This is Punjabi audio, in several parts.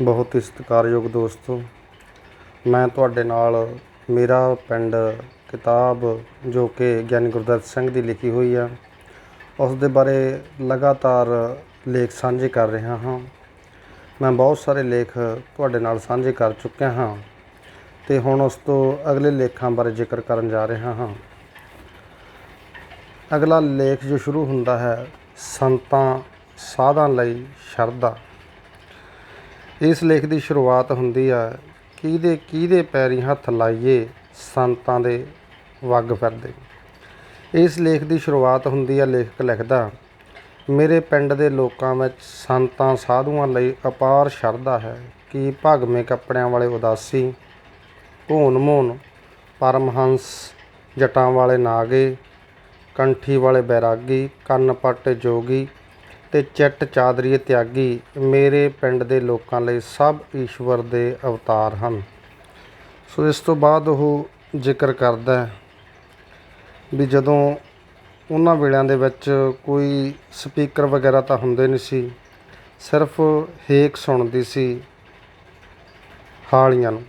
ਬਹੁਤ ਹੀ ਸਤਿਕਾਰਯੋਗ ਦੋਸਤੋ, ਮੈਂ ਤੁਹਾਡੇ ਨਾਲ ਮੇਰਾ ਪਿੰਡ ਕਿਤਾਬ ਜੋ ਕਿ ਗਿਆਨੀ ਗੁਰਦਿੱਤ ਸਿੰਘ ਦੀ ਲਿਖੀ ਹੋਈ ਆ, ਉਸ ਦੇ ਬਾਰੇ ਲਗਾਤਾਰ ਲੇਖ ਸਾਂਝੇ ਕਰ ਰਿਹਾ ਹਾਂ। ਮੈਂ ਬਹੁਤ ਸਾਰੇ ਲੇਖ ਤੁਹਾਡੇ ਨਾਲ ਸਾਂਝੇ ਕਰ ਚੁੱਕਿਆ ਹਾਂ ਤੇ ਹੁਣ ਉਸ ਤੋਂ ਅਗਲੇ ਲੇਖਾਂ ਬਾਰੇ ਜ਼ਿਕਰ ਕਰਨ ਜਾ ਰਿਹਾ ਹਾਂ। ਅਗਲਾ ਲੇਖ ਜੋ ਸ਼ੁਰੂ ਹੁੰਦਾ ਹੈ, ਸੰਤਾਂ ਸਾਧਾਂ ਲਈ ਸ਼ਰਧਾ। ਇਸ ਲੇਖ ਦੀ ਸ਼ੁਰੂਆਤ ਹੁੰਦੀ ਹੈ ਕਿਹਦੇ ਕਿਹਦੇ ਪੈਰੀ ਹੱਥ ਲਾਈਏ ਸੰਤਾਂ ਦੇ ਵੱਗ ਫਿਰਦੇ। ਇਸ ਲੇਖ ਦੀ ਸ਼ੁਰੂਆਤ ਹੁੰਦੀ ਹੈ ਲੇਖਕ ਲਿਖਦਾ, ਮੇਰੇ ਪਿੰਡ ਦੇ ਲੋਕਾਂ ਵਿੱਚ ਸੰਤਾਂ ਸਾਧੂਆਂ ਲਈ ਅਪਾਰ ਸ਼ਰਧਾ ਹੈ, ਕਿ ਭਗਵੇਂ ਕੱਪੜਿਆਂ ਵਾਲੇ ਉਦਾਸੀ ਭੂਨ ਮੂਨ ਪਰਮਹੰਸ, ਜਟਾਂ ਵਾਲੇ ਨਾਗੇ, ਕੰਠੀ ਵਾਲੇ ਬੈਰਾਗੀ, ਕੰਨ ਪੱਟ ਜੋਗੀ ਤੇ ਚਿੱਟ ਚਾਦਰੀਏ ਤਿਆਗੀ ਮੇਰੇ ਪਿੰਡ ਦੇ ਲੋਕਾਂ ਲਈ ਸਭ ਈਸ਼ਵਰ ਦੇ ਅਵਤਾਰ ਹਨ। ਸੋ ਇਸ ਤੋਂ ਬਾਅਦ ਉਹ ਜ਼ਿਕਰ ਕਰਦਾ ਵੀ ਜਦੋਂ ਉਹਨਾਂ ਵੇਲਿਆਂ ਦੇ ਵਿੱਚ ਕੋਈ ਸਪੀਕਰ ਵਗੈਰਾ ਤਾਂ ਹੁੰਦੇ ਨਹੀਂ ਸੀ, ਸਿਰਫ ਹੇਕ ਸੁਣਦੀ ਸੀ ਹਾਲੀਆਂ ਨੂੰ।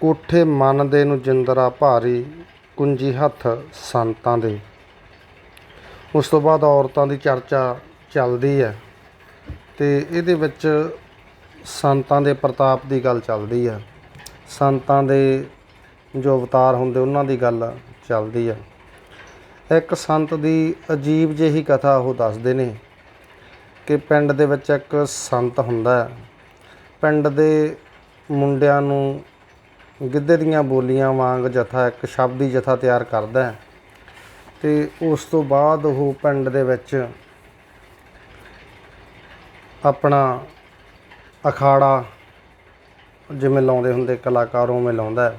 ਕੋਠੇ ਮਨ ਦੇ ਨੂੰ ਜਿੰਦਰਾ ਭਾਰੀ ਕੁੰਜੀ ਹੱਥ ਸੰਤਾਂ ਦੇ। ਉਸ ਤੋਂ ਬਾਅਦ ਔਰਤਾਂ ਦੀ ਚਰਚਾ ਚੱਲਦੀ ਹੈ ਤੇ ਇਹਦੇ ਵਿੱਚ ਸੰਤਾਂ ਦੇ ਪ੍ਰਤਾਪ ਦੀ ਗੱਲ ਚੱਲਦੀ ਹੈ। ਸੰਤਾਂ ਦੇ ਜੋ ਅਵਤਾਰ ਹੁੰਦੇ ਉਹਨਾਂ ਦੀ ਗੱਲ ਚੱਲਦੀ ਹੈ। ਇੱਕ ਸੰਤ ਦੀ ਅਜੀਬ ਜਿਹੀ ਕਥਾ ਉਹ ਦੱਸਦੇ ਨੇ ਕਿ ਪਿੰਡ ਦੇ ਵਿੱਚ ਇੱਕ ਸੰਤ ਹੁੰਦਾ ਹੈ। ਪਿੰਡ ਦੇ ਮੁੰਡਿਆਂ ਨੂੰ ਗਿੱਧੇ ਦੀਆਂ ਬੋਲੀਆਂ ਵਾਂਗ ਜਥਾ, ਇੱਕ ਸ਼ਬਦੀ ਜਥਾ ਤਿਆਰ ਕਰਦਾ ਹੈ ਤੇ ਉਸ ਤੋਂ ਬਾਅਦ ਉਹ ਪਿੰਡ ਦੇ ਵਿੱਚ ਆਪਣਾ ਅਖਾੜਾ ਜਿਵੇਂ ਲਾਉਂਦੇ ਹੁੰਦੇ, ਕਲਾਕਾਰ ਉਵੇਂ ਲਾਉਂਦਾ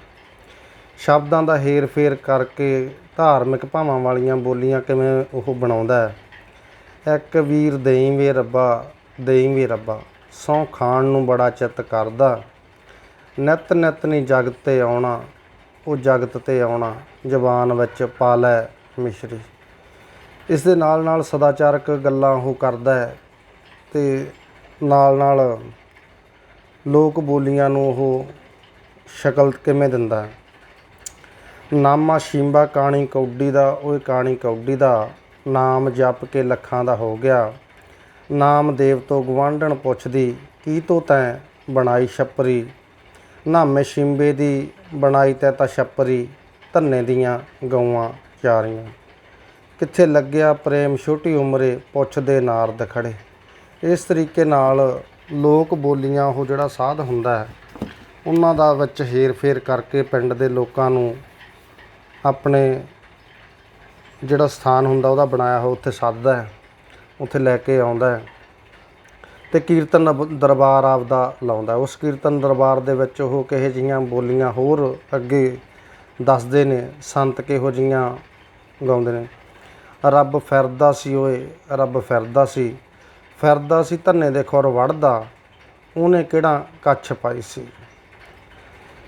ਸ਼ਬਦਾਂ ਦਾ ਹੇਰ ਫੇਰ ਕਰਕੇ ਧਾਰਮਿਕ ਭਾਵਾਂ ਵਾਲੀਆਂ ਬੋਲੀਆਂ ਕਿਵੇਂ ਉਹ ਬਣਾਉਂਦਾ ਇੱਕ ਵੀਰ, ਦੇਈ ਵੇ ਰੱਬਾ, ਦੇਈ ਵੇ ਰੱਬਾ ਸੌ ਖਾਣ ਨੂੰ ਬੜਾ ਚਿੱਤ ਕਰਦਾ। ਨਿਤ ਨਿਤ ਨਹੀਂ ਜਗਤ ਤੇ ਆਉਣਾ, ਉਹ ਜਗਤ ਤੇ ਆਉਣਾ, ਜ਼ਬਾਨ ਵਿੱਚ ਪਾ ਲੈ ਮਿਸ਼ਰੀ। ਇਸ ਦੇ ਨਾਲ ਨਾਲ ਸਦਾਚਾਰਕ ਗੱਲਾਂ ਉਹ ਕਰਦਾ ਹੈ ਤੇ ਨਾਲ ਨਾਲ ਲੋਕ ਬੋਲੀਆਂ ਨੂੰ ਉਹ ਸ਼ਕਲ ਕਿਵੇਂ ਦਿੰਦਾ ਨਾਮਾ ਸ਼ਿੰਬਾ ਕਾਣੀ ਕੌਡੀ ਦਾ, ਓਏ ਕਾਣੀ ਕੌਡੀ ਦਾ ਨਾਮ ਜਪ ਕੇ ਲੱਖਾਂ ਦਾ ਹੋ ਗਿਆ। ਨਾਮ ਦੇਵ ਤੋਂ ਗਵਾਂਢਣ ਪੁੱਛਦੀ, ਕੀ ਤੋ ਤੈਂ ਬਣਾਈ ਛੱਪਰੀ? ਨਾਮੇ ਸ਼ਿੰਬੇ ਦੀ ਬਣਾਈ ਤੈ ਤਾਂ ਛੱਪਰੀ, ਧੰਨੇ ਦੀਆਂ ਗਊਆਂ ਚਾਰੀਆਂ। ਕਿੱਥੇ ਲੱਗਿਆ ਪ੍ਰੇਮ ਛੋਟੀ ਉਮਰੇ ਪੁੱਛਦੇ ਨਾਰਦ ਖੜੇ ਇਸ ਤਰੀਕੇ ਨਾਲ ਲੋਕ ਬੋਲੀਆਂ ਉਹ ਜਿਹੜਾ ਸਾਧ ਹੁੰਦਾ ਹੈ, ਉਹਨਾਂ ਦਾ ਵਿੱਚ ਹੇਰ ਫੇਰ ਕਰਕੇ ਪਿੰਡ ਦੇ ਲੋਕਾਂ ਨੂੰ ਆਪਣੇ ਜਿਹੜਾ ਸਥਾਨ ਹੁੰਦਾ ਉਹਦਾ ਬਣਾਇਆ ਹੋ ਉੱਥੇ ਸੱਦਦਾ ਹੈ, ਉੱਥੇ ਲੈ ਕੇ ਆਉਂਦਾ ਹੈ ਤੇ ਕੀਰਤਨ ਦਰਬਾਰ ਆਪਦਾ ਲਾਉਂਦਾ ਉਸ ਕੀਰਤਨ ਦਰਬਾਰ ਦੇ ਵਿੱਚ ਉਹ ਕਿਹੋ ਜਿਹੀਆਂ ਬੋਲੀਆਂ ਹੋਰ ਅੱਗੇ ਦੱਸਦੇ ਨੇ, ਸੰਤ ਕਿਹੋ ਜਿਹੀਆਂ ਗਾਉਂਦੇ ਨੇ? ਰੱਬ ਫਿਰਦਾ ਸੀ ਓਏ, ਰੱਬ ਫਿਰਦਾ ਸੀ। ਫਿਰਦਾ ਸੀ, ਧੰਨੇ ਦੇ ਖੁਰ ਵੜਦਾ ਉਹਨੇ ਕਿਹੜਾ ਕੱਛ ਪਾਈ ਸੀ?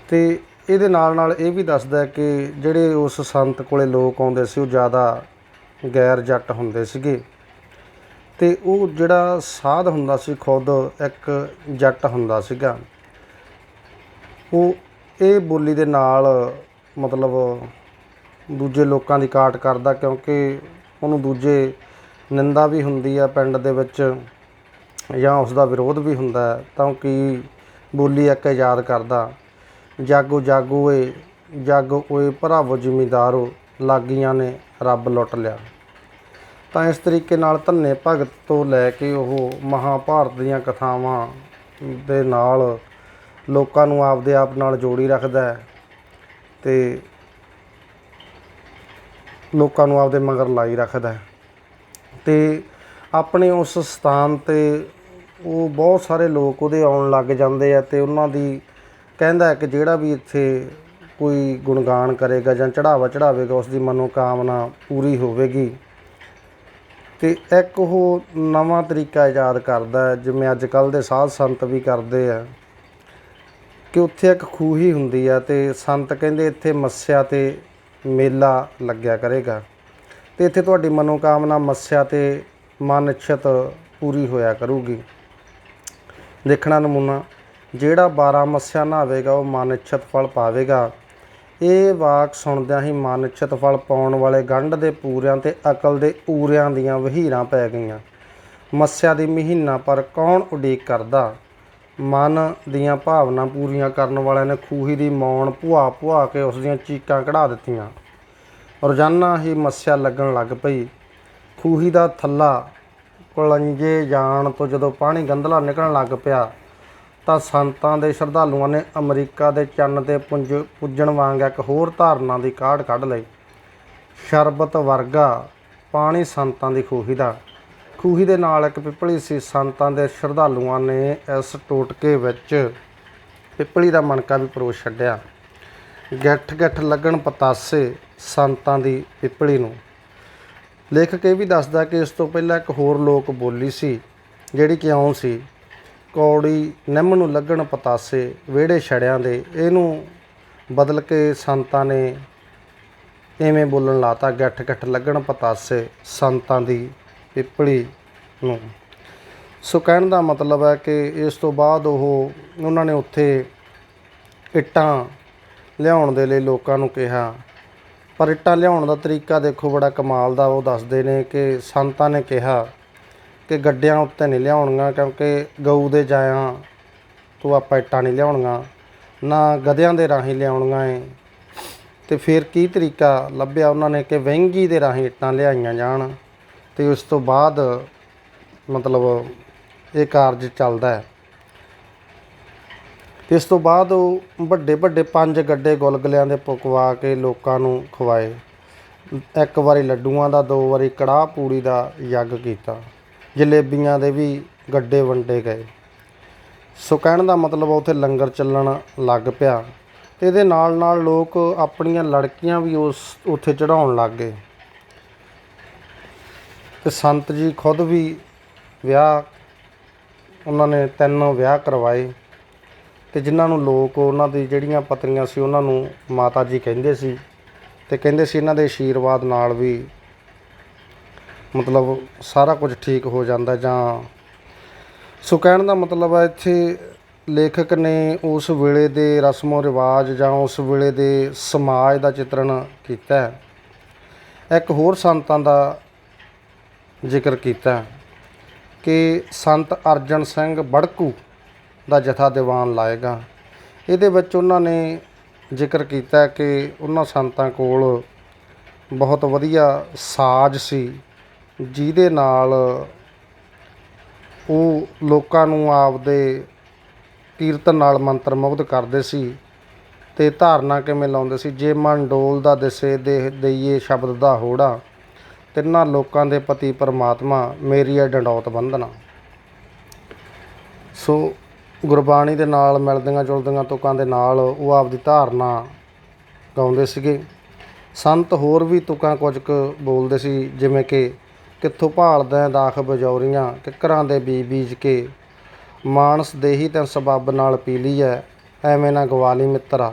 ਤੇ ਇਹਦੇ ਨਾਲ ਨਾਲ ਇਹ ਵੀ ਦੱਸਦਾ ਕਿ ਜਿਹੜੇ ਉਸ ਸੰਤ ਕੋਲੇ ਲੋਕ ਆਉਂਦੇ ਸੀ, ਉਹ ਜ਼ਿਆਦਾ ਗੈਰ ਜੱਟ ਹੁੰਦੇ ਸੀਗੇ। ਤੇ ਉਹ ਜਿਹੜਾ ਸਾਧ ਹੁੰਦਾ ਸੀ, ਖੁਦ ਇੱਕ ਜੱਟ ਹੁੰਦਾ ਸੀਗਾ। ਉਹ ਇਹ ਬੋਲੀ ਦੇ ਨਾਲ ਮਤਲਬ ਦੂਜੇ ਲੋਕਾਂ ਦੀ ਕਾਟ ਕਰਦਾ, ਕਿਉਂਕਿ ਉਹਨੂੰ ਦੂਜੇ ਨਿੰਦਾ ਵੀ ਹੁੰਦੀ ਆ ਪਿੰਡ ਦੇ ਵਿੱਚ ਜਾਂ ਉਸ ਦਾ ਵਿਰੋਧ ਵੀ ਹੁੰਦਾ ਹੈ, ਤਾਂ ਕਿ ਬੋਲੀ ਇੱਕ ਯਾਦ ਕਰਦਾ। ਜਾਗੋ ਜਾਗੋ ਓਏ ਜਾਗੋ ਓਏ ਭਰਾਵੋ ਜ਼ਿਮੀਦਾਰੋ, ਲਾਗੀਆਂ ਨੇ ਰੱਬ ਲੁੱਟ ਲਿਆ। ਤਾਂ ਇਸ ਤਰੀਕੇ ਨਾਲ ਧੰਨੇ ਭਗਤ ਤੋਂ ਲੈ ਕੇ ਉਹ ਮਹਾਭਾਰਤ ਦੀਆਂ ਕਥਾਵਾਂ ਦੇ ਨਾਲ ਲੋਕਾਂ ਨੂੰ ਆਪਦੇ ਆਪ ਨਾਲ ਜੋੜੀ ਰੱਖਦਾ ਹੈ ਤੇ ਲੋਕਾਂ ਨੂੰ ਆਪਦੇ ਮਗਰ ਲਾਈ ਰੱਖਦਾ ਹੈ। ਤੇ ਆਪਣੇ ਉਸ ਸਥਾਨ ਤੇ ਉਹ ਬਹੁਤ ਸਾਰੇ ਲੋਕ ਉਹਦੇ ਆਉਣ ਲੱਗ ਜਾਂਦੇ ਆ ਤੇ ਉਹਨਾਂ ਦੀ ਕਹਿੰਦਾ ਕਿ ਜਿਹੜਾ ਵੀ ਇੱਥੇ ਕੋਈ ਗੁਣਗਾਨ ਕਰੇਗਾ ਜਾਂ ਚੜਾਵਾ ਚੜਾਵੇਗਾ ਉਸ ਦੀ ਮਨੋਕਾਮਨਾ ਪੂਰੀ ਹੋਵੇਗੀ। ਤੇ ਇੱਕ ਉਹ ਨਵਾਂ ਤਰੀਕਾ ਇਜਾਦ ਕਰਦਾ ਜਿਵੇਂ ਅੱਜ ਕੱਲ ਦੇ ਸਾਧ ਸੰਤ ਵੀ ਕਰਦੇ ਆ ਕਿ ਉੱਥੇ ਇੱਕ ਖੂਹ ਹੀ ਹੁੰਦੀ ਆ ਤੇ ਸੰਤ ਕਹਿੰਦੇ ਇੱਥੇ ਮੱਸਿਆ ਤੇ ਮੇਲਾ ਲੱਗਿਆ ਕਰੇਗਾ। ਤੇ ਇੱਥੇ ਤੁਹਾਡੀ ਮਨੋਕਾਮਨਾ, ਮੱਸਿਆ ਤੇ ਮਨ ਇੱਛਤ ਪੂਰੀ ਹੋਇਆ ਕਰੂਗੀ। ਦੇਖਣਾ ਨਮੂਨਾ, ਜਿਹੜਾ 12 ਮੱਸਿਆ ਨਹਾਵੇਗਾ, ਉਹ ਮਨ ਇੱਛਤ ਫਲ ਪਾਵੇਗਾ। ਇਹ ਵਾਕ ਸੁਣਦਿਆਂ ਹੀ ਮਨ ਇੱਛਤ ਫਲ ਪਾਉਣ ਵਾਲੇ ਗੰਢ ਦੇ ਪੂਰਿਆਂ ਤੇ ਅਕਲ ਦੇ ਊਰਿਆਂ ਦੀਆਂ ਵਹੀਰਾਂ ਪੈ ਗਈਆਂ। ਮੱਸਿਆ ਦੀ ਮਹੀਨਾ ਪਰ ਕੌਣ ਉਡੀਕ ਕਰਦਾ? ਮਨ ਦੀਆਂ ਭਾਵਨਾ ਪੂਰੀਆਂ ਕਰਨ ਵਾਲਿਆਂ ਨੇ ਖੂਹੀ ਦੀ ਮੌਣ ਭੁਆ ਭੁਆ ਕੇ ਉਸ ਦੀਆਂ ਚੀਕਾਂ ਕਢਾ ਦਿੱਤੀਆਂ। ਰੋਜ਼ਾਨਾ ਹੀ ਮੱਸਿਆ ਲੱਗਣ ਲੱਗ ਪਈ। ਖੂਹੀ ਦਾ ਥੱਲਾ ਕੁਲੰਜੇ ਜਾਣ ਤੋਂ ਜਦੋਂ ਪਾਣੀ ਗੰਧਲਾ ਨਿਕਲਣ ਲੱਗ ਪਿਆ, ਤਾਂ ਸੰਤਾਂ ਦੇ ਸ਼ਰਧਾਲੂਆਂ ਨੇ ਅਮਰੀਕਾ ਦੇ ਚੰਨ ਤੇ ਪੁੰਜ ਪੁੱਜਣ ਵਾਂਗ ਇੱਕ ਹੋਰ ਧਾਰਨਾ ਦੀ ਕਾਢ ਕੱਢ ਲਈ। ਸ਼ਰਬਤ ਵਰਗਾ ਪਾਣੀ ਸੰਤਾਂ ਦੀ ਖੂਹੀ ਦਾ। ਖੂਹੀ ਦੇ ਨਾਲ ਇੱਕ ਪਿੱਪਲੀ ਸੀ। ਸੰਤਾਂ ਦੇ ਸ਼ਰਧਾਲੂਆਂ ਨੇ ਇਸ ਟੋਟਕੇ ਵਿੱਚ ਪਿੱਪਲੀ ਦਾ ਮਣਕਾ ਵੀ ਪਰੋਸ ਛੱਡਿਆ। ਗੱਠ ਗੱਠ ਲੱਗਣ ਪਤਾਸੇ ਸੰਤਾਂ ਦੀ ਪਿੱਪਲੀ ਨੂੰ। ਲੇਖਕ ਇਹ ਵੀ ਦੱਸਦਾ ਕਿ ਇਸ ਤੋਂ ਪਹਿਲਾਂ ਇੱਕ ਹੋਰ ਲੋਕ ਬੋਲੀ ਸੀ, ਜਿਹੜੀ ਕਿ ਇਉਂ ਸੀ, ਕੌੜੀ ਨਿੰਮ ਨੂੰ ਲੱਗਣ ਪਤਾਸੇ ਵਿਹੜੇ ਛੜਿਆਂ ਦੇ, ਇਹਨੂੰ ਬਦਲ ਕੇ ਸੰਤਾਂ ਨੇ ਐਵੇਂ ਬੋਲਣ ਲਾਤਾ, ਗੱਠ ਗੱਠ ਲੱਗਣ ਪਤਾਸੇ ਸੰਤਾਂ ਦੀ ਪਿੱਪਲੀ ਨੂੰ। ਸੋ ਕਹਿਣ ਦਾ ਮਤਲਬ ਹੈ ਕਿ ਇਸ ਤੋਂ ਬਾਅਦ ਉਹ, ਉਹਨਾਂ ਨੇ ਉੱਥੇ ਇੱਟਾਂ ਲਿਆਉਣ ਦੇ ਲਈ ਲੋਕਾਂ ਨੂੰ ਕਿਹਾ। ਪਰ ਇੱਟਾਂ ਲਿਆਉਣ ਦਾ ਤਰੀਕਾ ਦੇਖੋ, ਬੜਾ ਕਮਾਲ ਦਾ। ਉਹ ਦੱਸਦੇ ਨੇ ਕਿ ਸੰਤਾਂ ਨੇ ਕਿਹਾ ਕਿ ਗੱਡਿਆਂ ਉੱਤੇ ਨਹੀਂ ਲਿਆਉਣੀਆਂ ਕਿਉਂਕਿ ਗਊ ਦੇ ਜਾਇਆਂ ਤੋਂ ਆਪਾਂ ਇੱਟਾਂ ਨਹੀਂ ਲਿਆਉਣੀਆਂ, ਨਾ ਗਧਿਆਂ ਦੇ ਰਾਹੀਂ ਲਿਆਉਣੀਆਂ ਏ। ਤੇ ਫਿਰ ਕੀ ਤਰੀਕਾ ਲੱਭਿਆ ਉਹਨਾਂ ਨੇ ਕਿ ਵਹਿੰਗੀ ਦੇ ਰਾਹੀਂ ਇੱਟਾਂ ਲਿਆਈਆਂ ਜਾਣ ਤੇ ਉਸ ਤੋਂ ਬਾਅਦ ਮਤਲਬ ਇਹ ਕਾਰਜ ਚੱਲਦਾ ਹੈ। ਤੇ ਇਸ ਤੋਂ ਬਾਅਦ ਉਹ ਵੱਡੇ ਵੱਡੇ ਪੰਜ ਗੱਡੇ ਗੁਲਗੁਲਿਆਂ ਦੇ ਪਕਵਾ ਕੇ ਲੋਕਾਂ ਨੂੰ ਖਵਾਏ। ਇੱਕ ਵਾਰੀ ਲੱਡੂਆਂ ਦਾ, ਦੋ ਵਾਰੀ ਕੜਾਹ ਪੂੜੀ ਦਾ ਯੱਗ ਕੀਤਾ। ਜਲੇਬੀਆਂ ਦੇ ਵੀ ਗੱਡੇ ਵੰਡੇ ਗਏ। ਸੋ ਕਹਿਣ ਦਾ ਮਤਲਬ ਉੱਥੇ ਲੰਗਰ ਚੱਲਣ ਲੱਗ ਪਿਆ ਤੇ ਇਹਦੇ ਨਾਲ ਨਾਲ ਲੋਕ ਆਪਣੀਆਂ ਲੜਕੀਆਂ ਵੀ ਉਸ ਉੱਥੇ ਚੜਾਉਣ ਲੱਗ ਗਏ। ਤੇ ਸੰਤ ਜੀ ਖੁਦ ਵੀ ਵਿਆਹ, ਉਹਨਾਂ ਨੇ ਤਿੰਨ ਵਿਆਹ ਕਰਵਾਏ। ਤੇ ਜਿਨ੍ਹਾਂ ਨੂੰ ਲੋਕ ਉਹਨਾਂ ਦੀ ਜਿਹੜੀਆਂ ਪਤਨੀਆਂ ਸੀ, ਉਹਨਾਂ ਨੂੰ ਮਾਤਾ ਜੀ ਕਹਿੰਦੇ ਸੀ ਤੇ ਕਹਿੰਦੇ ਸੀ ਇਹਨਾਂ ਦੇ ਆਸ਼ੀਰਵਾਦ ਨਾਲ ਵੀ ਮਤਲਬ ਸਾਰਾ ਕੁਝ ਠੀਕ ਹੋ ਜਾਂਦਾ ਜਾਂ ਸੋ ਕਹਿਣ ਦਾ ਮਤਲਬ ਹੈ, ਇੱਥੇ ਲੇਖਕ ਨੇ ਉਸ ਵੇਲੇ ਦੇ ਰਸਮੋ ਰਿਵਾਜ ਜਾਂ ਉਸ ਵੇਲੇ ਦੇ ਸਮਾਜ ਦਾ ਚਿੱਤਰਣ ਕੀਤਾ ਹੈ। ਇੱਕ ਹੋਰ ਸੰਤਾਂ ਦਾ ਜ਼ਿਕਰ ਕੀਤਾ ਕਿ ਸੰਤ ਅਰਜਨ ਸਿੰਘ ਬੜਕੂ ਦਾ ਜਥਾ ਦੀਵਾਨ ਲਾਏਗਾ। ਇਹਦੇ ਵਿੱਚ ਉਹਨਾਂ ਨੇ ਜ਼ਿਕਰ ਕੀਤਾ ਕਿ ਉਹਨਾਂ ਸੰਤਾਂ ਕੋਲ ਬਹੁਤ ਵਧੀਆ ਸਾਜ਼ ਸੀ, ਜਿਹਦੇ ਨਾਲ ਉਹ ਲੋਕਾਂ ਨੂੰ ਆਪਦੇ ਕੀਰਤਨ ਨਾਲ ਮੰਤਰ ਮੁਗਧ ਕਰਦੇ ਸੀ ਤੇ ਧਾਰਨਾ ਕਿਵੇਂ ਲਾਉਂਦੇ ਸੀ, ਜੇ ਮਨ ਡੋਲ ਦਾ ਦਿਸੇ ਦੇ ਦਈਏ ਸ਼ਬਦ ਦਾ ਹੋੜਾ, ਤਿੰਨਾਂ ਲੋਕਾਂ ਦੇ ਪਤੀ ਪਰਮਾਤਮਾ ਮੇਰੀ ਹੈ ਡੰਡੌਤ ਬੰਧਨਾ। ਸੋ ਗੁਰਬਾਣੀ ਦੇ ਨਾਲ ਮਿਲਦੀਆਂ ਜੁਲਦੀਆਂ ਤੁਕਾਂ ਦੇ ਨਾਲ ਉਹ ਆਪਦੀ ਧਾਰਨਾ ਗਾਉਂਦੇ ਸੀਗੇ। ਸੰਤ ਹੋਰ ਵੀ ਤੁਕਾਂ ਕੁਝ ਕੁ ਬੋਲਦੇ ਸੀ, ਜਿਵੇਂ ਕਿ, ਕਿੱਥੋਂ ਭਾਲਦਾ ਹੈ ਦਾਖ ਬਜੌਰੀਆਂ, ਕਿੱਕਰਾਂ ਦੇ ਬੀਜ ਬੀਜ ਕੇ? ਮਾਨਸ ਦੇਹੀ ਤੈਂ ਸਬੱਬ ਨਾਲ ਪੀ ਲਈ ਐ ਐਵੇਂ ਨਾ ਗਵਾਲੀ ਮਿੱਤਰਾ।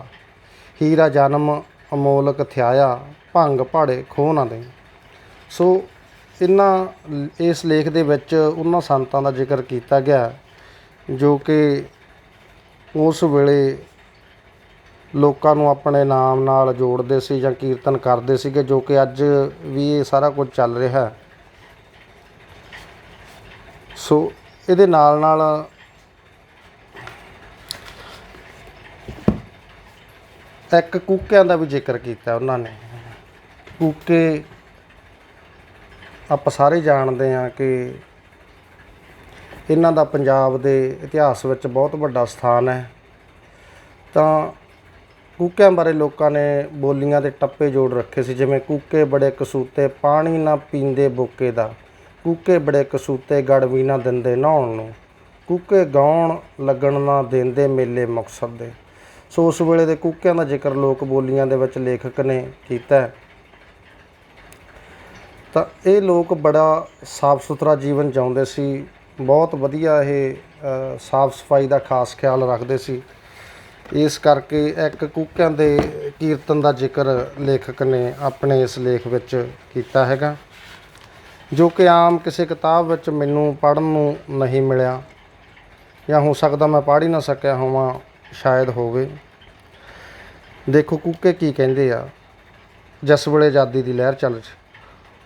ਹੀਰਾ ਜਨਮ ਅਮੋਲਕ ਥਿਆਇਆ, ਭੰਗ ਭਾੜੇ ਖੋ ਨਾ ਦੇ ਸੋ ਇਹਨਾਂ ਇਸ ਲੇਖ ਦੇ ਵਿੱਚ ਉਹਨਾਂ ਸੰਤਾਂ ਦਾ ਜ਼ਿਕਰ ਕੀਤਾ ਗਿਆ। ਜੋ ਕਿ ਉਸ ਵੇਲੇ ਲੋਕਾਂ ਨੂੰ ਆਪਣੇ ਨਾਮ ਨਾਲ ਜੋੜਦੇ ਸੀ ਜਾਂ ਕੀਰਤਨ ਕਰਦੇ ਸੀਗੇ, ਜੋ ਕਿ ਅੱਜ ਵੀ ਇਹ ਸਾਰਾ ਕੁਝ ਚੱਲ ਰਿਹਾ ਸੋ ਇਹਦੇ ਨਾਲ ਨਾਲ ਇੱਕ ਕੂਕਿਆਂ ਦਾ ਵੀ ਜ਼ਿਕਰ ਕੀਤਾ ਉਹਨਾਂ ਨੇ। ਕੂਕੇ ਆਪਾਂ ਸਾਰੇ ਜਾਣਦੇ ਹਾਂ ਕਿ ਇਹਨਾਂ ਦਾ ਪੰਜਾਬ ਦੇ ਇਤਿਹਾਸ ਵਿੱਚ ਬਹੁਤ ਵੱਡਾ ਸਥਾਨ ਹੈ। ਤਾਂ ਕੂਕਿਆਂ ਬਾਰੇ ਲੋਕਾਂ ਨੇ ਬੋਲੀਆਂ ਦੇ ਟੱਪੇ ਜੋੜ ਰੱਖੇ ਸੀ, ਜਿਵੇਂ ਕੂਕੇ ਬੜੇ ਕਸੂਤੇ ਪਾਣੀ ਨਾ ਪੀਂਦੇ ਬੋਕੇ ਦਾ, ਕੂਕੇ ਬੜੇ ਕਸੂਤੇ ਗੜਵੀ ਨਾ ਦਿੰਦੇ ਨਹਾਉਣ ਨੂੰ, ਕੂਕੇ ਗਾਉਣ ਲੱਗਣ ਨਾ ਦਿੰਦੇ ਮੇਲੇ ਮੁਕਤਸਰ ਦੇ। ਸੋ ਉਸ ਵੇਲੇ ਦੇ ਕੂਕਿਆਂ ਦਾ ਜ਼ਿਕਰ ਲੋਕ ਬੋਲੀਆਂ ਦੇ ਵਿੱਚ ਲੇਖਕ ਨੇ ਕੀਤਾ ਤਾਂ ਇਹ ਲੋਕ ਬੜਾ ਸਾਫ਼ ਸੁਥਰਾ ਜੀਵਨ ਜਿਉਂਦੇ ਸੀ ਬਹੁਤ ਵਧੀਆ ਇਹ ਸਾਫ਼ ਸਫ਼ਾਈ ਦਾ ਖਾਸ ਖਿਆਲ ਰੱਖਦੇ ਸੀ। ਇਸ ਕਰਕੇ ਇੱਕ ਕੂਕਿਆਂ ਦੇ ਕੀਰਤਨ ਦਾ ਜ਼ਿਕਰ ਲੇਖਕ ਨੇ ਆਪਣੇ ਇਸ ਲੇਖ ਵਿੱਚ ਕੀਤਾ ਹੈਗਾ, ਜੋ ਕਿ ਆਮ ਕਿਸੇ ਕਿਤਾਬ ਵਿੱਚ ਮੈਨੂੰ ਪੜ੍ਹਨ ਨੂੰ ਨਹੀਂ ਮਿਲਿਆ, ਜਾਂ ਹੋ ਸਕਦਾ ਮੈਂ ਪੜ੍ਹ ਹੀ ਨਾ ਸਕਿਆ ਹੋਵਾਂ, ਸ਼ਾਇਦ ਹੋਵੇ। ਦੇਖੋ ਕੂਕੇ ਕੀ ਕਹਿੰਦੇ ਆ, ਜਸ ਵੇਲੇ ਆਜ਼ਾਦੀ ਦੀ ਲਹਿਰ ਚੱਲ ਚ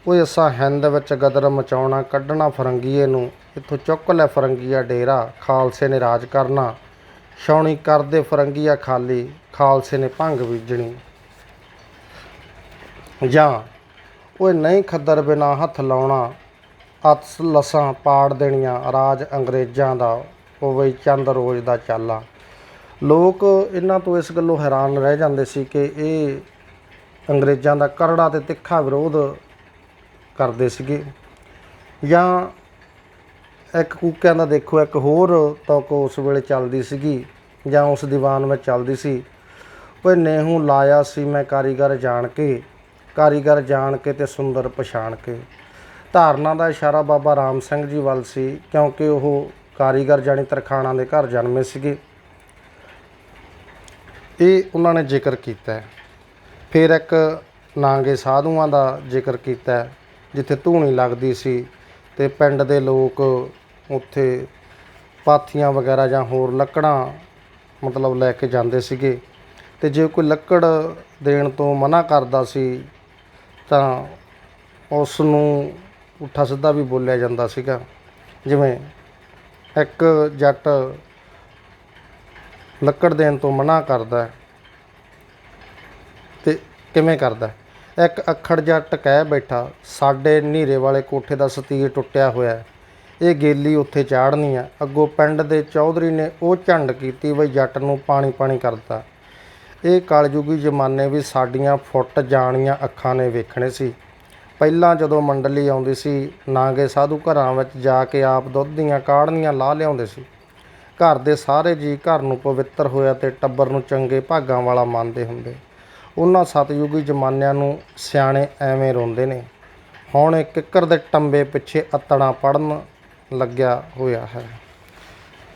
ਓਏ ਅਸਾਂ ਹਿੰਦ ਵਿੱਚ ਗਦਰ ਮਚਾਉਣਾ, ਕੱਢਣਾ ਫਰੰਗੀਏ ਨੂੰ। ਇੱਥੋਂ ਚੁੱਕ ਲੈ ਫਰੰਗੀਆ ਡੇਰਾ, ਖਾਲਸੇ ਨੇ ਰਾਜ ਕਰਨਾ। ਛਾਉਣੀ ਕਰਦੇ ਫਰੰਗੀਆ ਖਾਲੀ, ਖਾਲਸੇ ਨੇ ਭੰਗ ਬੀਜਣੀ। ਜਾਂ, ਓਏ ਨਹੀਂ ਖੱਦਰ ਬਿਨਾ ਹੱਥ ਲਾਉਣਾ, ਅਤਸ ਲਸਾਂ ਪਾੜ ਦੇਣੀਆਂ ਰਾਜ ਅੰਗਰੇਜ਼ਾਂ ਦਾ ਹੋਵੇ ਚੰਦ ਰੋਜ਼ ਦਾ ਚਾਲਾ। ਲੋਕ ਇਹਨਾਂ ਤੋਂ ਇਸ ਗੱਲੋਂ ਹੈਰਾਨ ਰਹਿ ਜਾਂਦੇ ਸੀ ਕਿ ਇਹ ਅੰਗਰੇਜ਼ਾਂ ਦਾ ਕਰੜਾ ਤੇ ਤਿੱਖਾ ਵਿਰੋਧ ਕਰਦੇ ਸੀਗੇ। ਜਾਂ ਇੱਕ ਕੂਕਿਆਂ ਦਾ ਦੇਖੋ, ਇੱਕ ਹੋਰ ਤੌਕ ਉਸ ਵੇਲੇ ਚੱਲਦੀ ਸੀਗੀ, ਜਾਂ ਉਸ ਦੀਵਾਨ ਵਿੱਚ ਚੱਲਦੀ ਸੀ। ਓਏ ਨੇਹੂ ਲਾਇਆ ਸੀ ਮੈਂ ਕਾਰੀਗਰ ਜਾਣ ਕੇ, ਕਾਰੀਗਰ ਜਾਣ ਕੇ ਤੇ ਸੁੰਦਰ ਪਛਾਣ ਕੇ। ਧਾਰਨਾ ਦਾ ਇਸ਼ਾਰਾ ਬਾਬਾ ਰਾਮ ਸਿੰਘ ਜੀ ਵੱਲ ਸੀ, ਕਿਉਂਕਿ ਉਹ ਕਾਰੀਗਰ ਜਾਣੀ ਤਰਖਾਣਾ ਦੇ ਘਰ ਜਨਮੇ ਸੀਗੇ। ਇਹ ਉਹਨਾਂ ਨੇ ਜ਼ਿਕਰ ਕੀਤਾ ਫਿਰ ਇੱਕ ਨਾਂਗੇ ਸਾਧੂਆਂ ਦਾ ਜ਼ਿਕਰ ਕੀਤਾ ਜਿੱਥੇ ਧੂਣੀ ਲੱਗਦੀ ਸੀ ਤੇ ਪਿੰਡ ਦੇ ਲੋਕ ਉੱਥੇ ਪਾਥੀਆਂ ਵਗੈਰਾ ਜਾਂ ਹੋਰ ਲੱਕੜਾਂ ਮਤਲਬ ਲੈ ਕੇ ਜਾਂਦੇ ਸੀਗੇ। ਤੇ ਜੇ ਕੋਈ ਲੱਕੜ ਦੇਣ ਤੋਂ ਮਨਾ ਕਰਦਾ ਸੀ ਤਾਂ ਉਸ ਨੂੰ ਉੱਠਾ ਸਿੱਧਾ ਵੀ ਬੋਲਿਆ ਜਾਂਦਾ ਸੀਗਾ। ਜਿਵੇਂ ਇੱਕ ਜੱਟ ਲੱਕੜ ਦੇਣ ਤੋਂ ਮਨਾ ਕਰਦਾ ਹੈ ਤੇ ਕਿਵੇਂ ਕਰਦਾ ਇੱਕ ਅੱਖੜ ਜੱਟ ਕਹਿ ਬੈਠਾ। ਸਾਡੇ ਨੀਰੇ ਵਾਲੇ ਕੋਠੇ ਦਾ ਸਤੀਰ ਟੁੱਟਿਆ ਹੋਇਆ ਹੈ। ਇਹ ਗੇਲੀ ਉੱਥੇ ਚਾੜਨੀ ਆ। ਅੱਗੋਂ ਪਿੰਡ ਦੇ ਚੌਧਰੀ ਨੇ ਉਹ ਝੰਡ ਕੀਤੀ, ਬਈ ਜੱਟ ਨੂੰ ਪਾਣੀ ਪਾਣੀ ਕਰਤਾ ਇਹ ਕਲਯੁਗੀ ਜ਼ਮਾਨੇ ਵੀ ਸਾਡੀਆਂ ਫੁੱਟ ਜਾਣੀਆਂ ਅੱਖਾਂ ਨੇ ਵੇਖਣੇ ਸੀ। ਪਹਿਲਾਂ ਜਦੋਂ ਮੰਡਲੀ ਆਉਂਦੀ ਸੀ, ਨਾਂਗੇ ਸਾਧੂ ਘਰਾਂ ਵਿੱਚ ਜਾ ਕੇ ਆਪ ਦੁੱਧ ਦੀਆਂ ਕਾੜਨੀਆਂ ਲਾ ਲਿਆਉਂਦੇ ਸੀ। ਘਰ ਦੇ ਸਾਰੇ ਜੀ ਘਰ ਨੂੰ ਪਵਿੱਤਰ ਹੋਇਆ ਤੇ ਟੱਬਰ ਨੂੰ ਚੰਗੇ ਭਾਗਾਂ ਵਾਲਾ ਮੰਨਦੇ ਹੁੰਦੇ। ਉਹਨਾਂ ਸਤਯੁਗੀ ਜਮਾਨਿਆਂ ਨੂੰ ਸਿਆਣੇ ਐਵੇਂ ਰੋਂਦੇ ਨੇ। ਹੁਣ ਇਹ ਕਿੱਕਰ ਦੇ ਟੰਬੇ ਪਿੱਛੇ ਅਤੜਾ ਪੜਨ ਲੱਗਿਆ ਹੋਇਆ ਹੈ।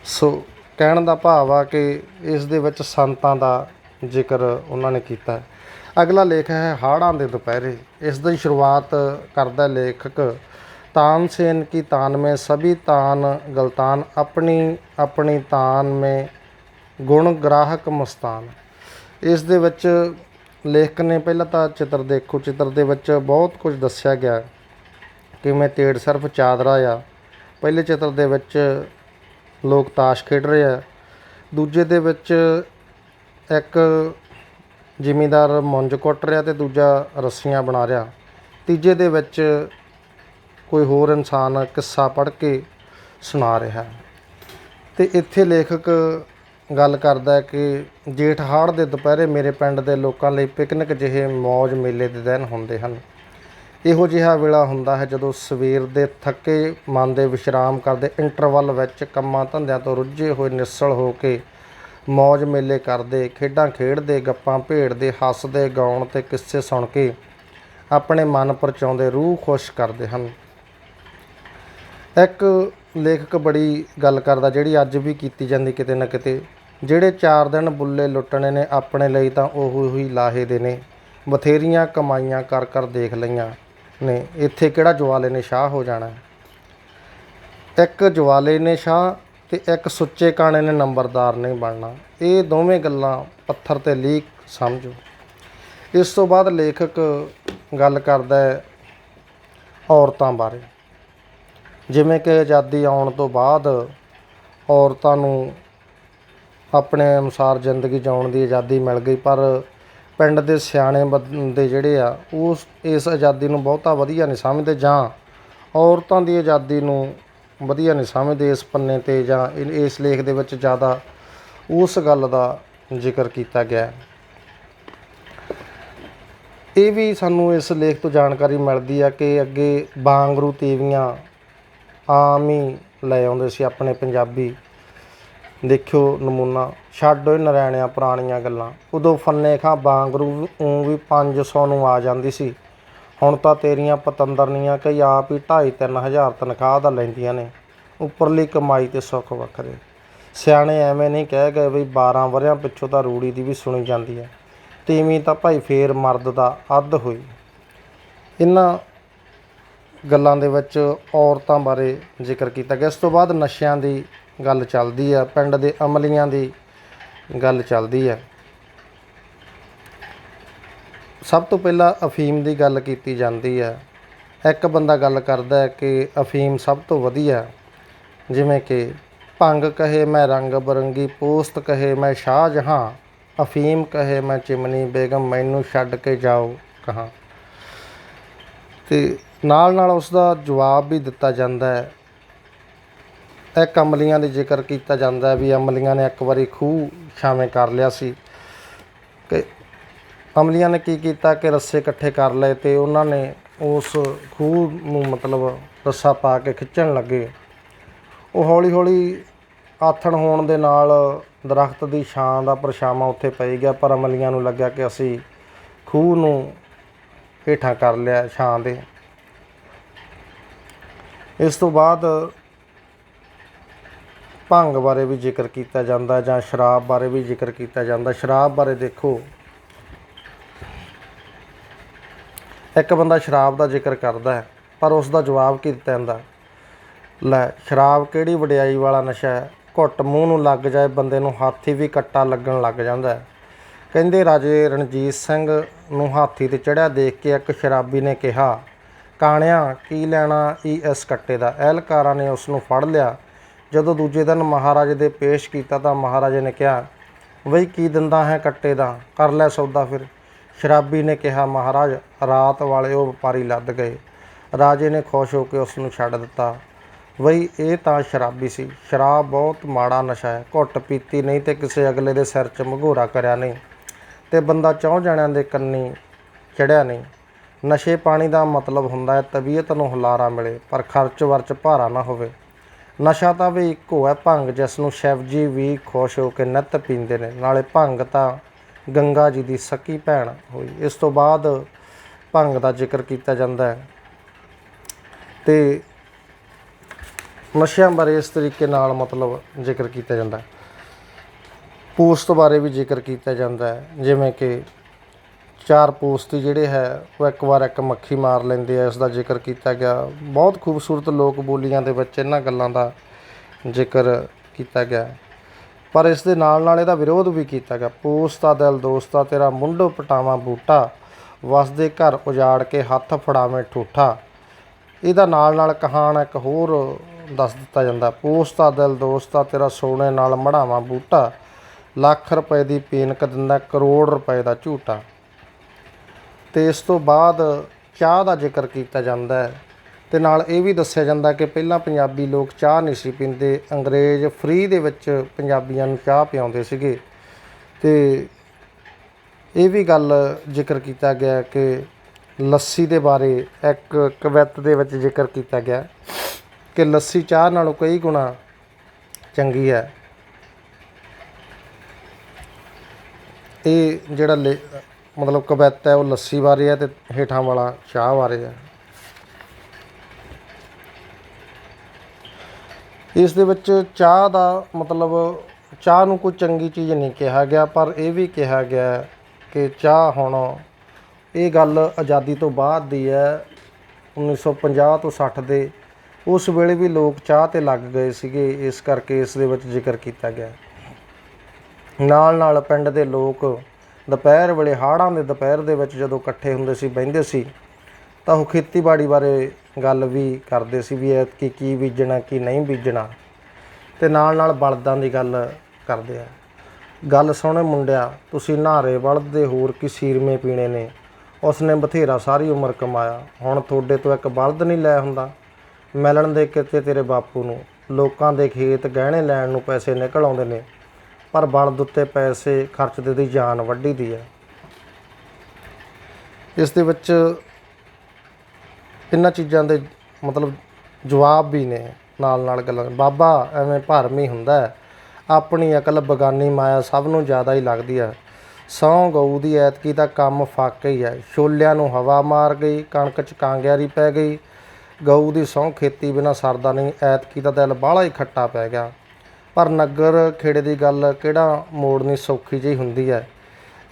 ਸੋ ਕਹਿਣ ਦਾ ਭਾਵ ਆ ਕਿ ਇਸ ਦੇ ਵਿੱਚ ਸੰਤਾਂ ਦਾ ਜ਼ਿਕਰ ਉਹਨਾਂ ਨੇ ਕੀਤਾ। ਅਗਲਾ ਲੇਖ ਹੈ ਹਾੜਾਂ ਦੇ ਦੁਪਹਿਰੇ। ਇਸ ਦੀ ਸ਼ੁਰੂਆਤ ਕਰਦਾ ਲੇਖਕ ਤਾਨਸੇਨ ਕੀ ਤਾਨ ਮੇ, ਸਭੀ ਤਾਨ ਗਲਤਾਨ, ਆਪਣੀ ਆਪਣੀ ਤਾਨ ਮੇ ਗੁਣ ਗ੍ਰਾਹਕ ਮਸਤਾਨ। ਇਸ ਦੇ ਵਿੱਚ ਲੇਖਕ ਨੇ ਪਹਿਲਾਂ ਤਾਂ ਚਿੱਤਰ ਦੇਖੋ, ਚਿੱਤਰ ਦੇ ਵਿੱਚ ਬਹੁਤ ਕੁਝ ਦੱਸਿਆ ਗਿਆ ਕਿਵੇਂ ਤੇੜ ਸਿਰਫ ਚਾਦਰਾ ਆ। ਪਹਿਲੇ ਚਿੱਤਰ ਦੇ ਵਿੱਚ ਲੋਕ ਤਾਸ਼ ਖੇਡ ਰਹੇ ਆ। ਦੂਜੇ ਦੇ ਵਿੱਚ ਇੱਕ ਜ਼ਿਮੀਂਦਾਰ ਮੁੰਜ ਕੁੱਟ ਰਿਹਾ ਤੇ ਦੂਜਾ ਰੱਸੀਆਂ ਬਣਾ ਰਿਹਾ। ਤੀਜੇ ਦੇ ਵਿੱਚ ਕੋਈ ਹੋਰ ਇਨਸਾਨ ਕਿੱਸਾ ਪੜ੍ਹ ਕੇ ਸੁਣਾ ਰਿਹਾ। ਤੇ ਇੱਥੇ ਲੇਖਕ ਗੱਲ ਕਰਦਾ ਕਿ ਜੇਠ ਹਾੜ ਦੇ ਦੁਪਹਿਰੇ ਮੇਰੇ ਪਿੰਡ ਦੇ ਲੋਕਾਂ ਲਈ ਪਿਕਨਿਕ ਜਿਹੇ ਮੌਜ ਮੇਲੇ ਦੇ ਦਿਨ ਹੁੰਦੇ ਹਨ। ਇਹੋ ਜਿਹਾ ਵੇਲਾ ਹੁੰਦਾ ਹੈ ਜਦੋਂ ਸਵੇਰ ਦੇ ਥੱਕੇ ਮਨ ਦੇ ਵਿਸ਼ਰਾਮ ਕਰਦੇ ਇੰਟਰਵਲ ਵਿੱਚ ਕੰਮਾਂ ਧੰਦਿਆਂ ਤੋਂ ਰੁੱਝੇ ਹੋਏ ਨਿਸਲ ਹੋ ਕੇ ਮੌਜ ਮੇਲੇ ਕਰਦੇ, ਖੇਡਾਂ ਖੇਡਦੇ, ਗੱਪਾਂ ਭੇੜਦੇ ਹੱਸਦੇ, ਗਾਉਣ ਤੇ ਕਿੱਸੇ ਸੁਣ ਕੇ ਆਪਣੇ ਮਨ ਪਰਚਾਉਂਦੇ ਰੂਹ ਖੁਸ਼ ਕਰਦੇ ਹਨ। ਇੱਕ ਲੇਖਕ ਬੜੀ ਗੱਲ ਕਰਦਾ, ਜਿਹੜੀ ਅੱਜ ਵੀ ਕੀਤੀ ਜਾਂਦੀ ਕਿਤੇ ਨਾ ਕਿਤੇ। ਜਿਹੜੇ ਚਾਰ ਦਿਨ ਬੁੱਲੇ ਲੁੱਟਣੇ ਨੇ, ਆਪਣੇ ਲਈ ਤਾਂ ਉਹ ਹੀ ਲਾਹੇ ਦੇ ਨੇ। ਬਥੇਰੀਆਂ ਕਮਾਈਆਂ ਕਰ ਕਰ ਦੇਖ ਲਈਆਂ ਨੇ। ਇੱਥੇ ਕਿਹੜਾ ਜਵਾਲੇ ਨੇ ਸ਼ਾਹ ਹੋ ਜਾਣਾ? ਇੱਕ ਜਵਾਲੇ ਨੇ ਸ਼ਾਹ ਤੇ ਇੱਕ ਸੁੱਚੇ ਕਾਣੇ ਨੇ ਨੰਬਰਦਾਰ ਨਹੀਂ ਬਣਨਾ। ਇਹ ਦੋਵੇਂ ਗੱਲਾਂ ਪੱਥਰ ਤੇ ਲੀਕ ਸਮਝੋ। ਇਸ ਤੋਂ ਬਾਅਦ ਲੇਖਕ ਗੱਲ ਕਰਦਾ ਹੈ ਔਰਤਾਂ ਬਾਰੇ। ਜਿਵੇਂ ਕਿ ਆਜ਼ਾਦੀ ਆਉਣ ਤੋਂ ਬਾਅਦ ਔਰਤਾਂ ਨੂੰ ਆਪਣੇ ਅਨੁਸਾਰ ਜ਼ਿੰਦਗੀ ਜਿਉਣ ਦੀ ਆਜ਼ਾਦੀ ਮਿਲ ਗਈ, ਪਰ ਪਿੰਡ ਦੇ ਸਿਆਣੇ ਬੰਦੇ ਜਿਹੜੇ ਆ, ਉਸ, ਇਸ ਆਜ਼ਾਦੀ ਨੂੰ ਬਹੁਤਾ ਵਧੀਆ ਨਹੀਂ ਸਮਝਦੇ ਜਾਂ ਔਰਤਾਂ ਦੀ ਆਜ਼ਾਦੀ ਨੂੰ ਵਧੀਆ ਨਹੀਂ ਸਮਝਦੇ ਇਸ ਪੰਨੇ ਤੇ ਜਾਂ ਇਸ ਲੇਖ ਦੇ ਵਿੱਚ ਜ਼ਿਆਦਾ ਉਸ ਗੱਲ ਦਾ ਜ਼ਿਕਰ ਕੀਤਾ ਗਿਆ ਇਹ ਵੀ ਸਾਨੂੰ ਇਸ ਲੇਖ ਤੋਂ ਜਾਣਕਾਰੀ ਮਿਲਦੀ ਆ ਕਿ ਅੱਗੇ ਬਾਂਗਰੂ ਤੀਵੀਆਂ ਆਮ ਹੀ ਲੈ ਆਉਂਦੇ ਸੀ ਆਪਣੇ ਪੰਜਾਬੀ। ਦੇਖਿਓ ਨਮੂਨਾ, ਛੱਡ ਓਏ ਨਰੈਣਿਆ ਪੁਰਾਣੀਆਂ ਗੱਲਾਂ। ਉਦੋਂ ਫੰਨੇ ਖਾਂ ਬਾਂਗਰੂ ਉਂ ਵੀ 500 ਨੂੰ ਆ ਜਾਂਦੀ ਸੀ। ਹੁਣ ਤਾਂ ਤੇਰੀਆਂ ਪਤੰਦਰਨੀਆਂ ਕਈ ਆਪ ਹੀ 2.5 ਹਜ਼ਾਰ ਤਨਖਾਹ ਦਾ ਲੈਂਦੀਆਂ ਨੇ। ਉੱਪਰਲੀ ਕਮਾਈ ਤੇ ਸੁੱਖ ਵੱਖਰੇ। ਸਿਆਣੇ ਐਵੇਂ ਨਹੀਂ ਕਹਿ ਗਏ ਵੀ 12 ਵਰਿਆਂ ਪਿੱਛੋਂ ਤਾਂ ਰੂੜੀ ਦੀ ਵੀ ਸੁਣੀ ਜਾਂਦੀ ਹੈ। ਤੀਵੀਂ ਤਾਂ ਭਾਈ ਫੇਰ ਮਰਦ ਦਾ ਅੱਧ ਹੋਈ। ਇਹਨਾਂ ਗੱਲਾਂ ਦੇ ਵਿੱਚ ਔਰਤਾਂ ਬਾਰੇ ਜ਼ਿਕਰ ਕੀਤਾ ਗਿਆ। ਇਸ ਤੋਂ ਬਾਅਦ ਨਸ਼ਿਆਂ ਦੀ ਗੱਲ ਚੱਲਦੀ ਆ, ਪਿੰਡ ਦੇ ਅਮਲੀਆਂ ਦੀ ਗੱਲ ਚੱਲਦੀ ਆ। ਸਭ ਤੋਂ ਪਹਿਲਾਂ ਅਫੀਮ ਦੀ ਗੱਲ ਕੀਤੀ ਜਾਂਦੀ ਹੈ ਇੱਕ ਬੰਦਾ ਗੱਲ ਕਰਦਾ ਹੈ ਕਿ ਅਫੀਮ ਸਭ ਤੋਂ ਵਧੀਆ, ਜਿਵੇਂ ਕਿ ਭੰਗ ਕਹੇ ਮੈਂ ਰੰਗ ਬਰੰਗੀ, ਪੋਸਤ ਕਹੇ ਮੈਂ ਸ਼ਾਹ ਜਹਾਂ ਅਫੀਮ ਕਹੇ ਮੈਂ ਚਿਮਨੀ ਬੇਗਮ, ਮੈਨੂੰ ਛੱਡ ਕੇ ਜਾਓ, ਕਹਾਂ। ਤੇ ਨਾਲ ਨਾਲ ਉਸ ਦਾ ਜਵਾਬ ਵੀ ਦਿੱਤਾ ਜਾਂਦਾ ਹੈ। ਇੱਕ ਅਮਲੀਆਂ ਦੇ ਜ਼ਿਕਰ ਕੀਤਾ ਜਾਂਦਾ ਵੀ ਅਮਲੀਆਂ ਨੇ ਇੱਕ ਵਾਰੀ ਖੂਹ ਛਾਵੇਂ ਕਰ ਲਿਆ ਸੀ। ਕਿ ਅਮਲੀਆਂ ਨੇ ਕੀ ਕੀਤਾ ਕਿ ਰੱਸੇ ਇਕੱਠੇ ਕਰ ਲਏ ਤੇ ਉਹਨਾਂ ਨੇ ਉਸ ਖੂਹ ਨੂੰ ਮਤਲਬ ਰੱਸਾ ਪਾ ਕੇ ਖਿੱਚਣ ਲੱਗੇ। ਉਹ ਹੌਲੀ ਹੌਲੀ ਆਥਣ ਹੋਣ ਦੇ ਨਾਲ ਦਰਖਤ ਦੀ ਛਾਂ ਦਾ ਪਰਛਾਵਾਂ ਉੱਥੇ ਪਈ ਗਿਆ, ਪਰ ਅਮਲੀਆਂ ਨੂੰ ਲੱਗਿਆ ਕਿ ਅਸੀਂ ਖੂਹ ਨੂੰ ਹੇਠਾਂ ਕਰ ਲਿਆ, ਛਾਂ ਦੇ। ਇਸ ਤੋਂ ਬਾਅਦ ਭੰਗ ਬਾਰੇ ਵੀ ਜ਼ਿਕਰ ਕੀਤਾ ਜਾਂਦਾ ਜਾਂ ਸ਼ਰਾਬ ਬਾਰੇ ਵੀ ਜ਼ਿਕਰ ਕੀਤਾ ਜਾਂਦਾ। ਸ਼ਰਾਬ ਬਾਰੇ ਦੇਖੋ। ਇੱਕ ਬੰਦਾ ਸ਼ਰਾਬ ਦਾ ਜ਼ਿਕਰ ਕਰਦਾ ਹੈ, ਪਰ ਉਸ ਦਾ ਜਵਾਬ ਕੀ ਦਿੱਤਾ ਜਾਂਦਾ? ਲੈ, ਸ਼ਰਾਬ ਕਿਹੜੀ ਵਡਿਆਈ ਵਾਲਾ ਨਸ਼ਾ ਹੈ? ਘੁੱਟ ਮੂੰਹ ਨੂੰ ਲੱਗ ਜਾਏ, ਬੰਦੇ ਨੂੰ ਹਾਥੀ ਵੀ ਕੱਟਾ ਲੱਗਣ ਲੱਗ ਜਾਂਦਾ ਹੈ। ਕਹਿੰਦੇ ਰਾਜੇ ਰਣਜੀਤ ਸਿੰਘ ਨੂੰ ਹਾਥੀ ਤੇ ਚੜਿਆ ਦੇਖ ਕੇ ਇੱਕ ਸ਼ਰਾਬੀ ਨੇ ਕਿਹਾ ਕਾਣਿਆ, ਕੀ ਲੈਣਾ, ਈ ਇਸ ਕੱਟੇ ਦਾ। ਐਲਕਾਰਾਂ ਨੇ ਉਸ ਨੂੰ ਫੜ ਲਿਆ। ਜਦੋਂ ਦੂਜੇ ਦਿਨ ਮਹਾਰਾਜੇ ਦੇ ਪੇਸ਼ ਕੀਤਾ ਤਾਂ ਮਹਾਰਾਜੇ ਨੇ ਕਿਹਾ ਬਈ ਕੀ ਦਿੰਦਾ ਹੈ ਕੱਟੇ ਦਾ? ਕਰ ਲੈ ਸੌਦਾ ਫਿਰ। ਸ਼ਰਾਬੀ ਨੇ ਕਿਹਾ, ਮਹਾਰਾਜ, ਰਾਤ ਵਾਲੇ ਉਹ ਵਪਾਰੀ ਲੱਦ ਗਏ। ਰਾਜੇ ਨੇ ਖੁਸ਼ ਹੋ ਕੇ ਉਸ ਨੂੰ ਛੱਡ ਦਿੱਤਾ। ਬਈ ਇਹ ਤਾਂ ਸ਼ਰਾਬੀ ਸੀ। ਸ਼ਰਾਬ ਬਹੁਤ ਮਾੜਾ ਨਸ਼ਾ ਹੈ। ਘੁੱਟ ਪੀਤੀ ਨਹੀਂ ਤੇ ਕਿਸੇ ਅਗਲੇ ਦੇ ਸਿਰ 'ਚ ਮਘੋਰਾ ਕਰਿਆ ਨਹੀਂ ਤੇ ਬੰਦਾ ਚੌਂ ਜਣਿਆਂ ਦੇ ਕੰਨੀ ਚੜਿਆ ਨਹੀਂ। ਨਸ਼ੇ ਪਾਣੀ ਦਾ ਮਤਲਬ ਹੁੰਦਾ ਹੈ, ਤਬੀਅਤ ਨੂੰ ਹੁਲਾਰਾ ਮਿਲੇ, ਪਰ ਖਰਚ ਵਰਚ ਭਾਰਾ ਨਾ ਹੋਵੇ। ਨਸ਼ਾ ਤਾਂ ਵੀ ਇੱਕੋ ਹੈ ਭੰਗ, ਜਿਸ ਨੂੰ ਸ਼ਿਵ ਜੀ ਵੀ ਖੁਸ਼ ਹੋ ਕੇ ਨਿੱਤ ਪੀਂਦੇ ਨੇ। ਨਾਲੇ ਭੰਗ ਤਾਂ ਗੰਗਾ ਜੀ ਦੀ ਸਕੀ ਭੈਣ ਹੋਈ। ਇਸ ਤੋਂ ਬਾਅਦ ਭੰਗ ਦਾ ਜ਼ਿਕਰ ਕੀਤਾ ਜਾਂਦਾ ਹੈ। ਤੇ ਨਸ਼ਿਆਂ ਬਾਰੇ ਇਸ ਤਰੀਕੇ ਨਾਲ ਮਤਲਬ ਜ਼ਿਕਰ ਕੀਤਾ ਜਾਂਦਾ ਹੈ। ਪੋਸਤ ਬਾਰੇ ਵੀ ਜ਼ਿਕਰ ਕੀਤਾ ਜਾਂਦਾ ਹੈ, ਜਿਵੇਂ ਕਿ ਚਾਰ ਪੋਸਤੀ ਜਿਹੜੇ ਹੈ, ਉਹ ਇੱਕ ਵਾਰ ਇੱਕ ਮੱਖੀ ਮਾਰ ਲੈਂਦੇ ਆ। ਇਸ ਦਾ ਜ਼ਿਕਰ ਕੀਤਾ ਗਿਆ। ਬਹੁਤ ਖੂਬਸੂਰਤ ਲੋਕ ਬੋਲੀਆਂ ਦੇ ਵਿੱਚ ਇਹਨਾਂ ਗੱਲਾਂ ਦਾ ਜ਼ਿਕਰ ਕੀਤਾ ਗਿਆ। ਪਰ ਇਸ ਦੇ ਨਾਲ ਨਾਲ ਇਹਦਾ ਵਿਰੋਧ ਵੀ ਕੀਤਾ ਗਿਆ। ਪੋਸਤਾ ਦਿਲ ਦੋਸਤਾ ਤੇਰਾ ਮੁੰਡੋ ਪਟਾਵਾ ਬੂਟਾ ਵਸਦੇ ਘਰ ਉਜਾੜ ਕੇ ਹੱਥ ਫੜਾਵੇਂ ਠੂਠਾ। ਇਹਦਾ ਨਾਲ ਨਾਲ ਕਹਾਣ ਇੱਕ ਹੋਰ ਦੱਸ ਦਿੱਤਾ ਜਾਂਦਾ। ਪੋਸਤਾ ਦਿਲ ਦੋਸਤਾ ਤੇਰਾ ਸੋਨੇ ਨਾਲ ਮੜਾਵਾਂ ਬੂਟਾ। ਲੱਖ ਰੁਪਏ ਦੀ ਪੀਨਕ ਦਿੰਦਾ, ਕਰੋੜ ਰੁਪਏ ਦਾ ਝੂਟਾ। ਤੇ ਇਸ ਤੋਂ ਬਾਅਦ ਚਾਹ ਦਾ ਜ਼ਿਕਰ ਕੀਤਾ ਜਾਂਦਾ ਹੈ। ਤੇ ਨਾਲ ਇਹ ਵੀ ਦੱਸਿਆ ਜਾਂਦਾ ਕਿ ਪਹਿਲਾਂ ਪੰਜਾਬੀ ਲੋਕ ਚਾਹ ਨਹੀਂ ਸੀ ਪੀਂਦੇ, ਅੰਗਰੇਜ਼ ਫ੍ਰੀ ਦੇ ਵਿੱਚ ਪੰਜਾਬੀਆਂ ਨੂੰ ਚਾਹ ਪਿਆਉਂਦੇ ਸੀਗੇ। ਤੇ ਇਹ ਵੀ ਗੱਲ ਜ਼ਿਕਰ ਕੀਤਾ ਗਿਆ ਕਿ ਲੱਸੀ ਦੇ ਬਾਰੇ ਇੱਕ ਕਵਿਤ ਦੇ ਵਿੱਚ ਜ਼ਿਕਰ ਕੀਤਾ ਗਿਆ ਕਿ ਲੱਸੀ ਚਾਹ ਨਾਲੋਂ ਕਈ ਗੁਣਾ ਚੰਗੀ ਹੈ। ਇਹ ਜਿਹੜਾ ਲੇ- ਮਤਲਬ ਕਵਿਤ ਹੈ, ਉਹ ਲੱਸੀ ਬਾਰੇ ਹੈ ਤੇ ਹੇਠਾਂ ਵਾਲਾ ਚਾਹ ਬਾਰੇ ਹੈ ਇਸ ਦੇ ਵਿੱਚ ਚਾਹ ਦਾ ਮਤਲਬ ਚਾਹ ਨੂੰ ਕੋਈ ਚੰਗੀ ਚੀਜ਼ ਨਹੀਂ ਕਿਹਾ ਗਿਆ, ਪਰ ਇਹ ਵੀ ਕਿਹਾ ਗਿਆ ਕਿ ਚਾਹ ਹੁਣ ਇਹ ਗੱਲ ਆਜ਼ਾਦੀ ਤੋਂ ਬਾਅਦ ਦੀ ਹੈ 1950 ਤੋਂ 60 ਦੇ। ਉਸ ਵੇਲੇ ਵੀ ਲੋਕ ਚਾਹ ਤੇ ਲੱਗ ਗਏ ਸੀਗੇ, ਇਸ ਕਰਕੇ ਇਸ ਦੇ ਵਿੱਚ ਜ਼ਿਕਰ ਕੀਤਾ ਗਿਆ ਨਾਲ ਨਾਲ ਪਿੰਡ ਦੇ ਲੋਕ ਦੁਪਹਿਰ ਵੇਲੇ ਹਾੜਾਂ ਦੇ ਦੁਪਹਿਰ ਦੇ ਵਿੱਚ ਜਦੋਂ ਇਕੱਠੇ ਹੁੰਦੇ ਸੀ, ਬਹਿੰਦੇ ਸੀ, ਤਾਂ ਉਹ ਖੇਤੀਬਾੜੀ ਬਾਰੇ ਗੱਲ ਵੀ ਕਰਦੇ ਸੀ ਵੀ ਐਤਕੀ ਕੀ ਬੀਜਣਾ, ਕੀ ਨਹੀਂ ਬੀਜਣਾ ਤੇ ਨਾਲ ਨਾਲ ਬਲਦਾਂ ਦੀ ਗੱਲ ਕਰਦੇ ਆ। ਗੱਲ ਸੋਹਣੇ ਮੁੰਡਿਆ, ਤੁਸੀਂ ਨਹਾਰੇ ਬਲਦ ਦੇ ਹੋਰ ਕੀ ਸੀਰਮੇ ਪੀਣੇ ਨੇ, ਉਸਨੇ ਬਥੇਰਾ ਸਾਰੀ ਉਮਰ ਕਮਾਇਆ, ਹੁਣ ਤੁਹਾਡੇ ਤੋਂ ਇੱਕ ਬਲਦ ਨਹੀਂ ਲੈ ਹੁੰਦਾ। ਮਿਲਣ ਦੇ ਕਿਤੇ ਤੇਰੇ ਬਾਪੂ ਨੂੰ, ਲੋਕਾਂ ਦੇ ਖੇਤ ਗਹਿਣੇ ਲੈਣ ਨੂੰ ਪੈਸੇ ਨਿਕਲ ਆਉਂਦੇ ਨੇ ਪਰ ਬਲਦ ਉੱਤੇ ਪੈਸੇ ਖਰਚਦੇ ਦੀ ਜਾਨ ਵੱਢੀ ਦੀ ਹੈ। ਇਸ ਦੇ ਵਿੱਚ ਇਹਨਾਂ ਚੀਜ਼ਾਂ ਦੇ ਮਤਲਬ ਜਵਾਬ ਵੀ ਨੇ ਨਾਲ ਨਾਲ ਗੱਲਾਂ। ਬਾਬਾ ਐਵੇਂ ਭਰਮੀ ਹੁੰਦਾ ਹੈ। ਆਪਣੀ ਅਕਲ ਬਗਾਨੀ ਮਾਇਆ ਸਭ ਨੂੰ ਜ਼ਿਆਦਾ ਹੀ ਲੱਗਦੀ ਹੈ। ਸੌ ਗਊ ਦੀ ਐਤਕੀ ਦਾ ਕੰਮ ਫੱਕ ਹੀ ਹੈ। ਛੋਲਿਆਂ ਨੂੰ ਹਵਾ ਮਾਰ ਗਈ, ਕਣਕ ਚ ਕਾਂਗਿਆਰੀ ਪੈ ਗਈ। ਗਊ ਦੀ ਸਹੁੰ ਖੇਤੀ ਬਿਨਾ ਸਰਦਾ ਨਹੀਂ, ਐਤਕੀ ਦਾ ਦਿਲ ਬਾਹਲਾ ਹੀ ਖੱਟਾ ਪੈ ਗਿਆ। ਪਰ ਨਗਰ ਖੇੜੇ ਦੀ ਗੱਲ ਕਿਹੜਾ ਮੋੜਨੀ ਸੌਖੀ ਜਿਹੀ ਹੁੰਦੀ ਹੈ?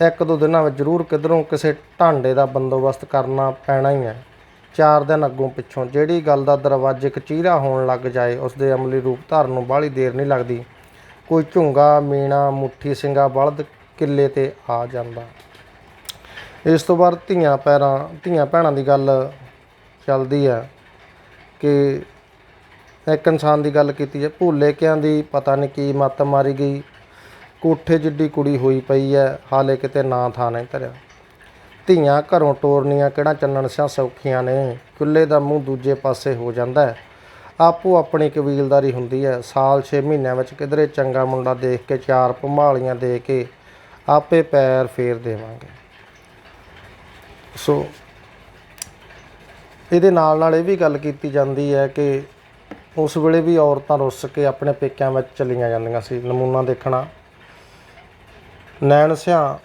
ਇੱਕ ਦੋ ਦਿਨਾਂ ਵਿੱਚ ਜ਼ਰੂਰ ਕਿਧਰੋਂ ਕਿਸੇ ਢਾਂਡੇ ਦਾ ਬੰਦੋਬਸਤ ਕਰਨਾ ਪੈਣਾ ਹੀ ਹੈ। ਚਾਰ ਦਿਨ ਅੱਗੋਂ ਪਿੱਛੋਂ ਜਿਹੜੀ ਗੱਲ ਦਾ ਦਰਵਾਜ਼ੇ ਕਚੀਰਾ ਹੋਣ ਲੱਗ ਜਾਏ ਉਸ ਦੇ ਅਮਲੀ ਰੂਪ ਧਾਰਨ ਨੂੰ ਬਾਹਲੀ ਦੇਰ ਨਹੀਂ ਲੱਗਦੀ। ਕੋਈ ਝੁੰਗਾ, ਮੀਣਾ, ਮੁੱਠੀ, ਸਿੰਘਾ ਬਲਦ ਕਿੱਲੇ ਤੇ ਆ ਜਾਂਦਾ। ਇਸ ਤੋਂ ਬਾਅਦ ਧੀਆਂ ਪੈਰਾਂ, ਧੀਆਂ ਭੈਣਾਂ ਦੀ ਗੱਲ ਚੱਲਦੀ ਹੈ ਕਿ ਇੱਕ ਇਨਸਾਨ ਦੀ ਗੱਲ ਕੀਤੀ ਹੈ ਭੁੱਲੇ ਕਿਆਂ ਦੀ ਪਤਾ ਨਹੀਂ ਕੀ ਮੱਤ ਮਾਰੀ ਗਈ। ਕੋਠੇ ਜਿੱਡੀ ਕੁੜੀ ਹੋਈ ਪਈ ਹੈ ਹਾਲੇ ਕਿਤੇ ਨਾਂ ਥਾਂ ਨਹੀਂ ਧਰਿਆ। ਧੀਆਂ ਘਰੋਂ ਟੋਰਨੀਆਂ ਕਿਹੜਾ ਚੱਲਣ ਸਿਆ ਸੌਖੀਆਂ ਨੇ, ਚੁੱਲ੍ਹੇ ਦਾ ਮੂੰਹ ਦੂਜੇ ਪਾਸੇ ਹੋ ਜਾਂਦਾ ਹੈ ਆਪੋ ਆਪਣੀ ਕਬੀਲਦਾਰੀ ਹੁੰਦੀ ਹੈ ਸਾਲ 6 ਮਹੀਨਿਆਂ ਵਿੱਚ ਕਿਧਰੇ ਚੰਗਾ ਮੁੰਡਾ ਦੇਖ ਕੇ ਚਾਰ ਭਮਾਲੀਆਂ ਦੇ ਕੇ ਆਪੇ ਪੈਰ ਫੇਰ ਦੇਵਾਂਗੇ। ਸੋ ਇਹਦੇ ਨਾਲ ਨਾਲ ਇਹ ਵੀ ਗੱਲ ਕੀਤੀ ਜਾਂਦੀ ਹੈ ਕਿ ਉਸ ਵੇਲੇ ਵੀ ਔਰਤਾਂ ਰੁੱਸ ਕੇ ਆਪਣੇ ਪੇਕਿਆਂ ਵਿੱਚ ਚਲੀਆਂ ਜਾਂਦੀਆਂ ਸੀ, ਨਮੂਨਾ ਦੇਖਣਾ। ਨੈਣ ਸਿਆਂ,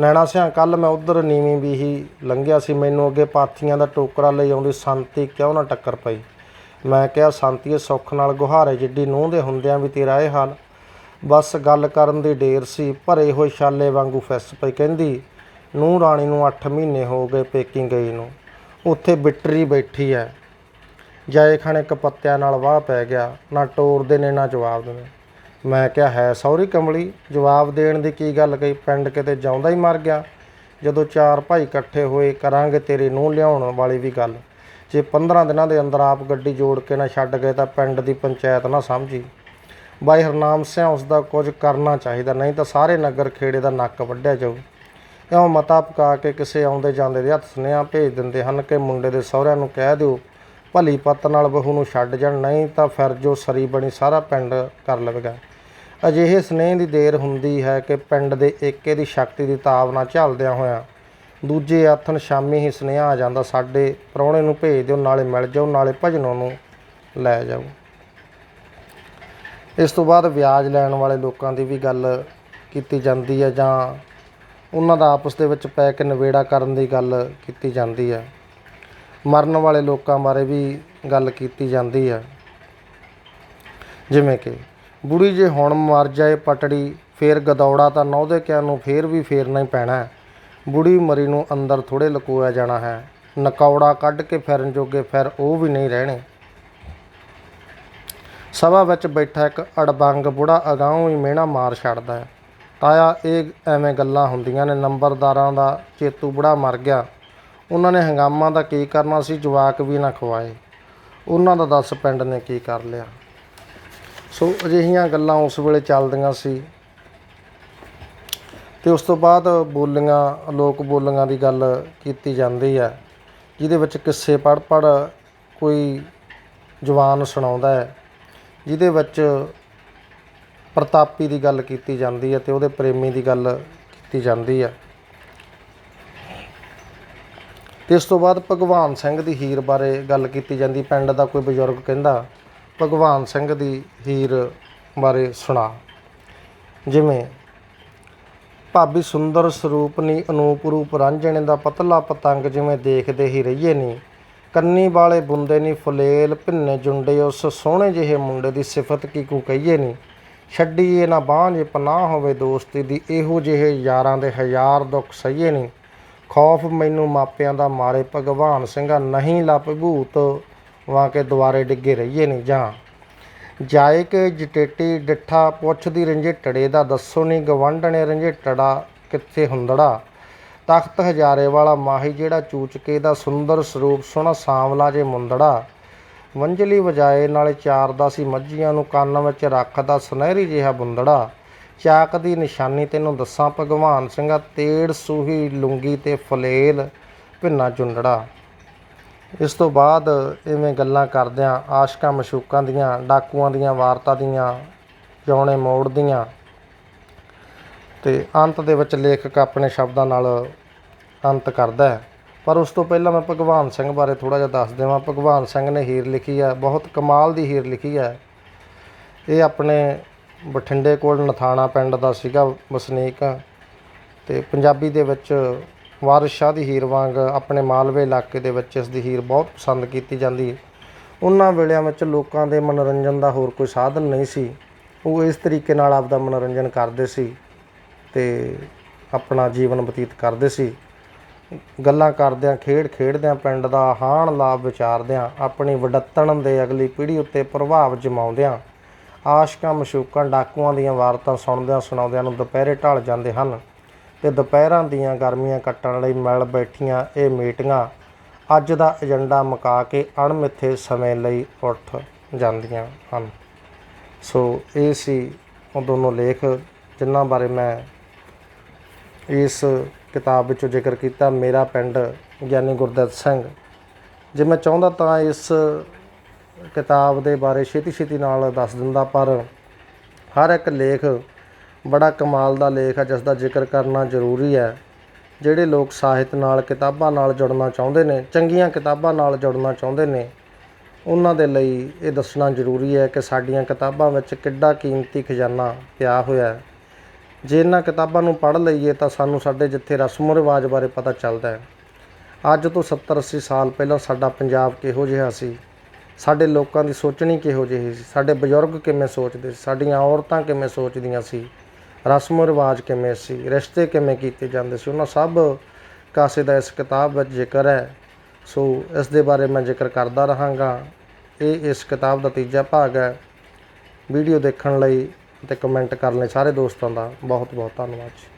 ਨੈਣਾ ਸਿਆਂ ਕੱਲ ਮੈਂ ਉਧਰ ਨੀਵੀਂ ਵੀ ਹੀ ਲੰਘਿਆ ਸੀ, ਮੈਨੂੰ ਅੱਗੇ ਪਾਥੀਆਂ ਦਾ ਟੋਕਰਾ ਲਈ ਆਉਂਦੀ ਸੰਤੀ ਕਿਉਂ ਨਾ ਟੱਕਰ ਪਈ? ਮੈਂ ਕਿਹਾ ਸੰਤੀਏ ਸੁੱਖ ਨਾਲ ਗੁਹਾਰੇ ਜਿੱਡੀ ਨੂੰਹ ਦੇ ਹੁੰਦਿਆਂ ਵੀ ਤੇਰਾ ਇਹ ਹਾਲ। ਬਸ ਗੱਲ ਕਰਨ ਦੀ ਢੇਰ ਸੀ ਭਰੇ ਹੋਏ ਛਾਲੇ ਵਾਂਗੂ ਫਿੱਸ ਪਈ, ਕਹਿੰਦੀ, ਨੂੰਹ ਰਾਣੀ ਨੂੰ 8 ਮਹੀਨੇ ਹੋ ਗਏ ਪੇਕਿੰਗ ਗਈ ਨੂੰ। ਉੱਥੇ ਬਿਟਰੀ ਬੈਠੀ ਐ। ਜਾਏ ਖਾਣੇ ਕਪੱਤਿਆਂ ਨਾਲ ਵਾਹ ਪੈ ਗਿਆ, ਨਾ ਟੋਰਦੇ ਨੇ, ਨਾ ਜਵਾਬ ਦਿੰਦੇ। ਮੈਂ ਕਿਹਾ, ਹੈ ਸੌਰੀ ਕਮਲੀ, ਜਵਾਬ ਦੇਣ ਦੀ ਕੀ ਗੱਲ ਕਹੀ? ਪਿੰਡ ਕਿਤੇ ਜਾਉਂਦਾ ਹੀ ਮਰ ਗਿਆ। ਜਦੋਂ ਚਾਰ ਭਾਈ ਇਕੱਠੇ ਹੋਏ, ਕਰਾਂਗੇ ਤੇਰੇ ਨੂੰ ਲਿਆਉਣ ਵਾਲੀ ਵੀ ਗੱਲ। ਜੇ 15 ਦਿਨਾਂ ਦੇ ਅੰਦਰ ਆਪ ਗੱਡੀ ਜੋੜ ਕੇ ਨਾ ਛੱਡ ਗਏ, ਤਾਂ ਪਿੰਡ ਦੀ ਪੰਚਾਇਤ ਨਾ ਸਮਝੀ। ਬਾਈ ਹਰਨਾਮ ਸਿੰਘ ਉਸ ਦਾ ਕੁਝ ਕਰਨਾ ਚਾਹੀਦਾ ਨਹੀਂ ਤਾਂ ਸਾਰੇ ਨਗਰ ਖੇੜੇ ਦਾ ਨੱਕ ਵੱਢਿਆ ਜਾਊ। ਇਉਂ ਮਤਾ ਪਕਾ ਕੇ ਕਿਸੇ ਆਉਂਦੇ ਜਾਂਦੇ ਦੇ ਹੱਥ ਸੁਨੇਹਾ ਭੇਜ ਦਿੰਦੇ ਹਨ ਕਿ ਮੁੰਡੇ ਦੇ ਸਹੁਰਿਆਂ ਨੂੰ ਕਹਿ ਦਿਓ ਭਲੀ ਪੱਤ ਨਾਲ ਬਹੂ ਨੂੰ ਛੱਡ ਜਾਣ, ਨਹੀਂ ਤਾਂ ਫਿਰ ਜੋ ਸਰੀ ਬਣੀ ਸਾਰਾ ਪਿੰਡ ਕਰ ਲਵੇਗਾ। ਅਜਿਹੇ ਸਨੇਹ ਦੀ ਦੇਰ ਹੁੰਦੀ ਹੈ ਕਿ ਪਿੰਡ ਦੇ ਏਕੇ ਦੀ ਸ਼ਕਤੀ ਦੀ ਤਾਵਨਾ ਝੱਲਦਿਆਂ ਹੋਇਆਂ ਦੂਜੇ ਆਥਨ ਸ਼ਾਮੀ ਹੀ ਸੁਨੇਹਾ ਆ ਜਾਂਦਾ, ਸਾਡੇ ਪ੍ਰਾਹੁਣੇ ਨੂੰ ਭੇਜ ਦਿਓ, ਨਾਲੇ ਮਿਲ ਜਾਓ, ਨਾਲੇ ਭਜਨੋਂ ਨੂੰ ਲੈ ਜਾਓ। ਇਸ ਤੋਂ ਬਾਅਦ ਵਿਆਜ ਲੈਣ ਵਾਲੇ ਲੋਕਾਂ ਦੀ ਵੀ ਗੱਲ ਕੀਤੀ ਜਾਂਦੀ ਹੈ ਜਾਂ ਉਹਨਾਂ ਦਾ ਆਪਸ ਦੇ ਵਿੱਚ ਪੈ ਕੇ ਨਵੇੜਾ ਕਰਨ ਦੀ ਗੱਲ ਕੀਤੀ ਜਾਂਦੀ ਹੈ। ਮਰਨ ਵਾਲੇ ਲੋਕਾਂ ਬਾਰੇ ਵੀ ਗੱਲ ਕੀਤੀ ਜਾਂਦੀ ਹੈ ਜਿਵੇਂ ਕਿ, ਬੁੜੀ ਜੇ ਹੁਣ ਮਰ ਜਾਏ ਪਟੜੀ, ਫੇਰ ਗਦੌੜਾ ਤਾਂ ਨੌਦੇ ਕਿਆਂ ਨੂੰ ਫੇਰ ਵੀ ਫੇਰਨਾ ਹੀ ਪੈਣਾ ਬੁੜੀ ਮਰੀ ਨੂੰ ਅੰਦਰ ਥੋੜੇ ਲਕੋਇਆ ਜਾਣਾ ਹੈ। ਨਕੌੜਾ ਕੱਢ ਕੇ ਫਿਰਨ ਜੋਗੇ ਫਿਰ ਉਹ ਵੀ ਨਹੀਂ ਰਹਿਣੇ। ਸਭਾ ਵਿੱਚ ਬੈਠਾ ਇੱਕ ਅੜਬੰਗ ਬੁੜਾ ਅਗਾਊਂ ਹੀ ਮਿਹਣਾ ਮਾਰ ਛੱਡਦਾ ਹੈ। ਤਾਇਆ, ਇਹ ਐਵੇਂ ਗੱਲਾਂ ਹੁੰਦੀਆਂ ਨੇ, ਨੰਬਰਦਾਰਾਂ ਦਾ ਚੇਤੂ ਬੁੜਾ ਮਰ ਗਿਆ। ਉਹਨਾਂ ਨੇ ਹੰਗਾਮਾ ਦਾ ਕੀ ਕਰਨਾ ਸੀ, ਜਵਾਕ ਵੀ ਨਾ ਖਵਾਏ। ਉਹਨਾਂ ਦਾ ਦੱਸ ਪਿੰਡ ਨੇ ਕੀ ਕਰ ਲਿਆ। ਸੋ ਅਜਿਹੀਆਂ ਗੱਲਾਂ ਉਸ ਵੇਲੇ ਚੱਲਦੀਆਂ ਸੀ। ਤੇ ਉਸ ਤੋਂ ਬਾਅਦ ਬੋਲੀਆਂ, ਲੋਕ ਬੋਲੀਆਂ ਦੀ ਗੱਲ ਕੀਤੀ ਜਾਂਦੀ ਹੈ, ਜਿਹਦੇ ਵਿੱਚ ਕਿੱਸੇ ਪੜ੍ਹ ਪੜ੍ਹ ਕੋਈ ਜਵਾਨ ਸੁਣਾਉਂਦਾ ਹੈ, ਜਿਹਦੇ ਵਿੱਚ ਪ੍ਰਤਾਪੀ ਦੀ ਗੱਲ ਕੀਤੀ ਜਾਂਦੀ ਹੈ ਤੇ ਉਹਦੇ ਪ੍ਰੇਮੀ ਦੀ ਗੱਲ ਕੀਤੀ ਜਾਂਦੀ ਹੈ। ਤੇ ਇਸ ਤੋਂ ਬਾਅਦ ਭਗਵਾਨ ਸਿੰਘ ਦੀ ਹੀਰ ਬਾਰੇ ਗੱਲ ਕੀਤੀ ਜਾਂਦੀ, ਪਿੰਡ ਦਾ ਕੋਈ ਬਜ਼ੁਰਗ ਕਹਿੰਦਾ, ਭਗਵਾਨ ਸਿੰਘ ਦੀ ਹੀਰ ਬਾਰੇ ਸੁਣਾ। ਜਿਵੇਂ, ਭਾਬੀ ਸੁੰਦਰ ਸਰੂਪ ਨੀ ਅਨੂਪ ਰੂਪ ਰਾਂਝਣੇ ਦਾ ਪਤਲਾ ਪਤੰਗ ਜਿਵੇਂ ਦੇਖਦੇ ਹੀ ਰਹੀਏ ਨੀ, ਕੰਨੀ ਵਾਲੇ ਬੁੰਦੇ ਨੀ ਫੁਲੇਲ, ਭਿੰਨੇ ਜੁੰਡੇ ਉਸ ਸੋਹਣੇ ਜਿਹੇ ਮੁੰਡੇ ਦੀ ਸਿਫਤ ਕੀ ਕੋ ਕਹੀਏ ਨੀ। ਛੱਡੀਏ ਨਾ ਬਾਂਝ, ਪਨਾਹ ਹੋਵੇ ਦੋਸਤੀ ਦੀ, ਇਹੋ ਜਿਹੇ ਯਾਰਾਂ ਦੇ ਹਜ਼ਾਰ ਦੁੱਖ ਸਹੀਏ ਨੀ। ਖੌਫ ਮੈਨੂੰ ਮਾਪਿਆਂ ਦਾ ਮਾਰੇ ਭਗਵਾਨ ਸਿੰਘਾ ਨਹੀਂ ਲੱਭ ਵਾਂ ਕੇ ਦੁਆਰੇ ਡਿੱਗੇ ਰਹੀਏ ਨਹੀਂ ਜਾਂ ਜਾਏ ਕੇ ਜਟੇਟੀ ਡਿੱਠਾ ਪੁੱਛਦੀ ਰੰਝੇਟੜੇ ਦਾ, ਦੱਸੋ ਨੀ ਗਵੰਡਣੇ ਰੰਝੇਟੜਾ ਕਿੱਥੇ ਹੁੰਦੜਾ। ਤਖਤ ਹਜ਼ਾਰੇ ਵਾਲਾ ਮਾਹੀ ਜਿਹੜਾ ਚੂਚਕੇ ਦਾ ਸੁੰਦਰ ਸਰੂਪ ਸੋਹਣਾ ਸਾਂਵਲਾ ਜੇ ਮੁੰਦੜਾ। ਵੰਜਲੀ ਵਜਾਏ ਨਾਲੇ ਚਾਰਦਾ ਸੀ ਮੱਝੀਆਂ ਨੂੰ ਕੰਨ ਵਿੱਚ ਰੱਖਦਾ ਸੁਨਹਿਰੀ ਜਿਹਾ ਬੁੰਦੜਾ। ਚਾਕ ਦੀ ਨਿਸ਼ਾਨੀ ਤੈਨੂੰ ਦੱਸਾਂ ਭਗਵਾਨ ਸਿੰਘਾ, ਤੇੜ ਸੂਹੀ ਲੁੰਗੀ ਤੇ ਫਲੇਲ ਭਿੰਨਾ ਚੁੰਡੜਾ ਇਸ ਤੋਂ ਬਾਅਦ ਇਵੇਂ ਗੱਲਾਂ ਕਰਦਿਆਂ ਆਸ਼ਕਾਂ ਮਸ਼ੂਕਾਂ ਦੀਆਂ, ਡਾਕੂਆਂ ਦੀਆਂ ਵਾਰਤਾ ਦੀਆਂ ਜੌਣੇ ਮੋੜ ਦੀਆਂ ਤੇ ਅੰਤ ਦੇ ਵਿੱਚ ਲੇਖਕ ਆਪਣੇ ਸ਼ਬਦਾਂ ਨਾਲ ਅੰਤ ਕਰਦਾ ਹੈ। ਪਰ ਉਸ ਤੋਂ ਪਹਿਲਾਂ ਮੈਂ ਭਗਵਾਨ ਸਿੰਘ ਬਾਰੇ ਥੋੜਾ ਜਿਹਾ ਦੱਸ ਦੇਵਾਂ। ਭਗਵਾਨ ਸਿੰਘ ਨੇ ਹੀਰ ਲਿਖੀ ਹੈ, ਬਹੁਤ ਕਮਾਲ ਦੀ ਹੀਰ ਲਿਖੀ ਹੈ। ਇਹ ਆਪਣੇ ਬਠਿੰਡੇ ਕੋਲ ਨਥਾਣਾ ਪਿੰਡ ਦਾ ਸੀਗਾ ਵਸਨੀਕ ਤੇ ਪੰਜਾਬੀ ਦੇ ਵਿੱਚ ਵਾਰਿਸ ਸ਼ਾਹ ਦੀ ਹੀਰ ਵਾਂਗ ਆਪਣੇ ਮਾਲਵੇ ਇਲਾਕੇ ਦੇ ਵਿੱਚ ਇਸ ਦੀ ਹੀਰ ਬਹੁਤ ਪਸੰਦ ਕੀਤੀ ਜਾਂਦੀ ਹੈ। ਉਹਨਾਂ ਵੇਲਿਆਂ ਵਿੱਚ ਲੋਕਾਂ ਦੇ ਮਨੋਰੰਜਨ ਦਾ ਹੋਰ ਕੋਈ ਸਾਧਨ ਨਹੀਂ ਸੀ। ਉਹ ਇਸ ਤਰੀਕੇ ਨਾਲ ਆਪਦਾ ਮਨੋਰੰਜਨ ਕਰਦੇ ਸੀ ਤੇ ਆਪਣਾ ਜੀਵਨ ਬਤੀਤ ਕਰਦੇ ਸੀ। ਗੱਲਾਂ ਕਰਦਿਆਂ, ਖੇਡ ਖੇਡਦਿਆਂ, ਪਿੰਡ ਦਾ ਹਾਣ ਲਾਭ ਵਿਚਾਰਦਿਆਂ, ਆਪਣੀ ਵਡੱਤਣ ਦੇ ਅਗਲੀ ਪੀੜ੍ਹੀ ਉੱਤੇ ਪ੍ਰਭਾਵ ਜਮਾਉਂਦਿਆਂ ਆਸ਼ਕਾਂ, ਮਸ਼ੂਕਾਂ, ਡਾਕੂਆਂ ਦੀਆਂ ਵਾਰਤਾਂ ਸੁਣਦਿਆਂ ਸੁਣਾਉਂਦਿਆਂ ਨੂੰ ਦੁਪਹਿਰੇ ਢਲ ਜਾਂਦੇ ਹਨ ਤੇ ਦੁਪਹਿਰਾਂ ਦੀਆਂ ਗਰਮੀਆਂ ਕੱਟਣ ਲਈ ਮਿਲ ਬੈਠੀਆਂ ਇਹ ਮੀਟਿੰਗਾਂ ਅੱਜ ਦਾ ਏਜੰਡਾ ਮੁਕਾ ਕੇ ਅਣਮਿੱਥੇ ਸਮੇਂ ਲਈ ਉੱਠ ਜਾਂਦੀਆਂ ਹਨ। ਸੋ ਇਹ ਸੀ ਉਹ ਦੋਨੋਂ ਲੇਖ ਜਿਨ੍ਹਾਂ ਬਾਰੇ ਮੈਂ ਇਸ ਕਿਤਾਬ ਵਿੱਚੋਂ ਜ਼ਿਕਰ ਕੀਤਾ। ਮੇਰਾ ਪਿੰਡ ਗਿਆਨੀ ਗੁਰਦਿੱਤ ਸਿੰਘ। ਜੇ ਮੈਂ ਚਾਹੁੰਦਾ ਤਾਂ ਇਸ ਕਿਤਾਬ ਦੇ ਬਾਰੇ ਛੇਤੀ ਛੇਤੀ ਨਾਲ ਦੱਸ ਦਿੰਦਾ, ਪਰ ਹਰ ਇੱਕ ਲੇਖ ਬੜਾ ਕਮਾਲ ਦਾ ਲੇਖ ਹੈ ਜਿਸ ਦਾ ਜ਼ਿਕਰ ਕਰਨਾ ਜ਼ਰੂਰੀ ਹੈ। ਜਿਹੜੇ ਲੋਕ ਸਾਹਿਤ ਨਾਲ, ਕਿਤਾਬਾਂ ਨਾਲ ਜੁੜਨਾ ਚਾਹੁੰਦੇ ਨੇ, ਚੰਗੀਆਂ ਕਿਤਾਬਾਂ ਨਾਲ ਜੁੜਨਾ ਚਾਹੁੰਦੇ ਨੇ, ਉਹਨਾਂ ਦੇ ਲਈ ਇਹ ਦੱਸਣਾ ਜ਼ਰੂਰੀ ਹੈ ਕਿ ਸਾਡੀਆਂ ਕਿਤਾਬਾਂ ਵਿੱਚ ਕਿੱਡਾ ਕੀਮਤੀ ਖਜ਼ਾਨਾ ਪਿਆ ਹੋਇਆ ਹੈ। ਜੇ ਇਹਨਾਂ ਕਿਤਾਬਾਂ ਨੂੰ ਪੜ੍ਹ ਲਈਏ ਤਾਂ ਸਾਨੂੰ ਸਾਡੇ ਜਿੱਥੇ ਰਸਮੋ ਰਿਵਾਜ ਬਾਰੇ ਪਤਾ ਚੱਲਦਾ ਹੈ। ਅੱਜ ਤੋਂ 70 80 ਸਾਲ ਪਹਿਲਾਂ ਸਾਡਾ ਪੰਜਾਬ ਕਿਹੋ ਜਿਹਾ ਸੀ? ਸਾਡੇ ਲੋਕਾਂ ਦੀ ਸੋਚਣੀ ਕਿਹੋ ਜਿਹੀ ਸੀ? ਸਾਡੇ ਬਜ਼ੁਰਗ ਕਿਵੇਂ ਸੋਚਦੇ ਸੀ? ਸਾਡੀਆਂ ਔਰਤਾਂ ਕਿਵੇਂ ਸੋਚਦੀਆਂ ਸੀ? ਰਸਮ ਰਿਵਾਜ ਕਿਵੇਂ ਸੀ? ਰਿਸ਼ਤੇ ਕਿਵੇਂ ਕੀਤੇ ਜਾਂਦੇ ਸੀ? ਉਹਨਾਂ ਸਭ ਕਾਸੇ ਦਾ ਇਸ ਕਿਤਾਬ ਵਿੱਚ ਜ਼ਿਕਰ ਹੈ। ਸੋ ਇਸ ਦੇ ਬਾਰੇ ਮੈਂ ਜ਼ਿਕਰ ਕਰਦਾ ਰਹਾਂਗਾ। ਇਹ ਇਸ ਕਿਤਾਬ ਦਾ ਤੀਜਾ ਭਾਗ ਹੈ। ਵੀਡੀਓ ਦੇਖਣ ਲਈ ਤੇ ਕਮੈਂਟ ਕਰਨ ਲਈ ਸਾਰੇ ਦੋਸਤਾਂ ਦਾ ਬਹੁਤ ਬਹੁਤ ਧੰਨਵਾਦ ਜੀ।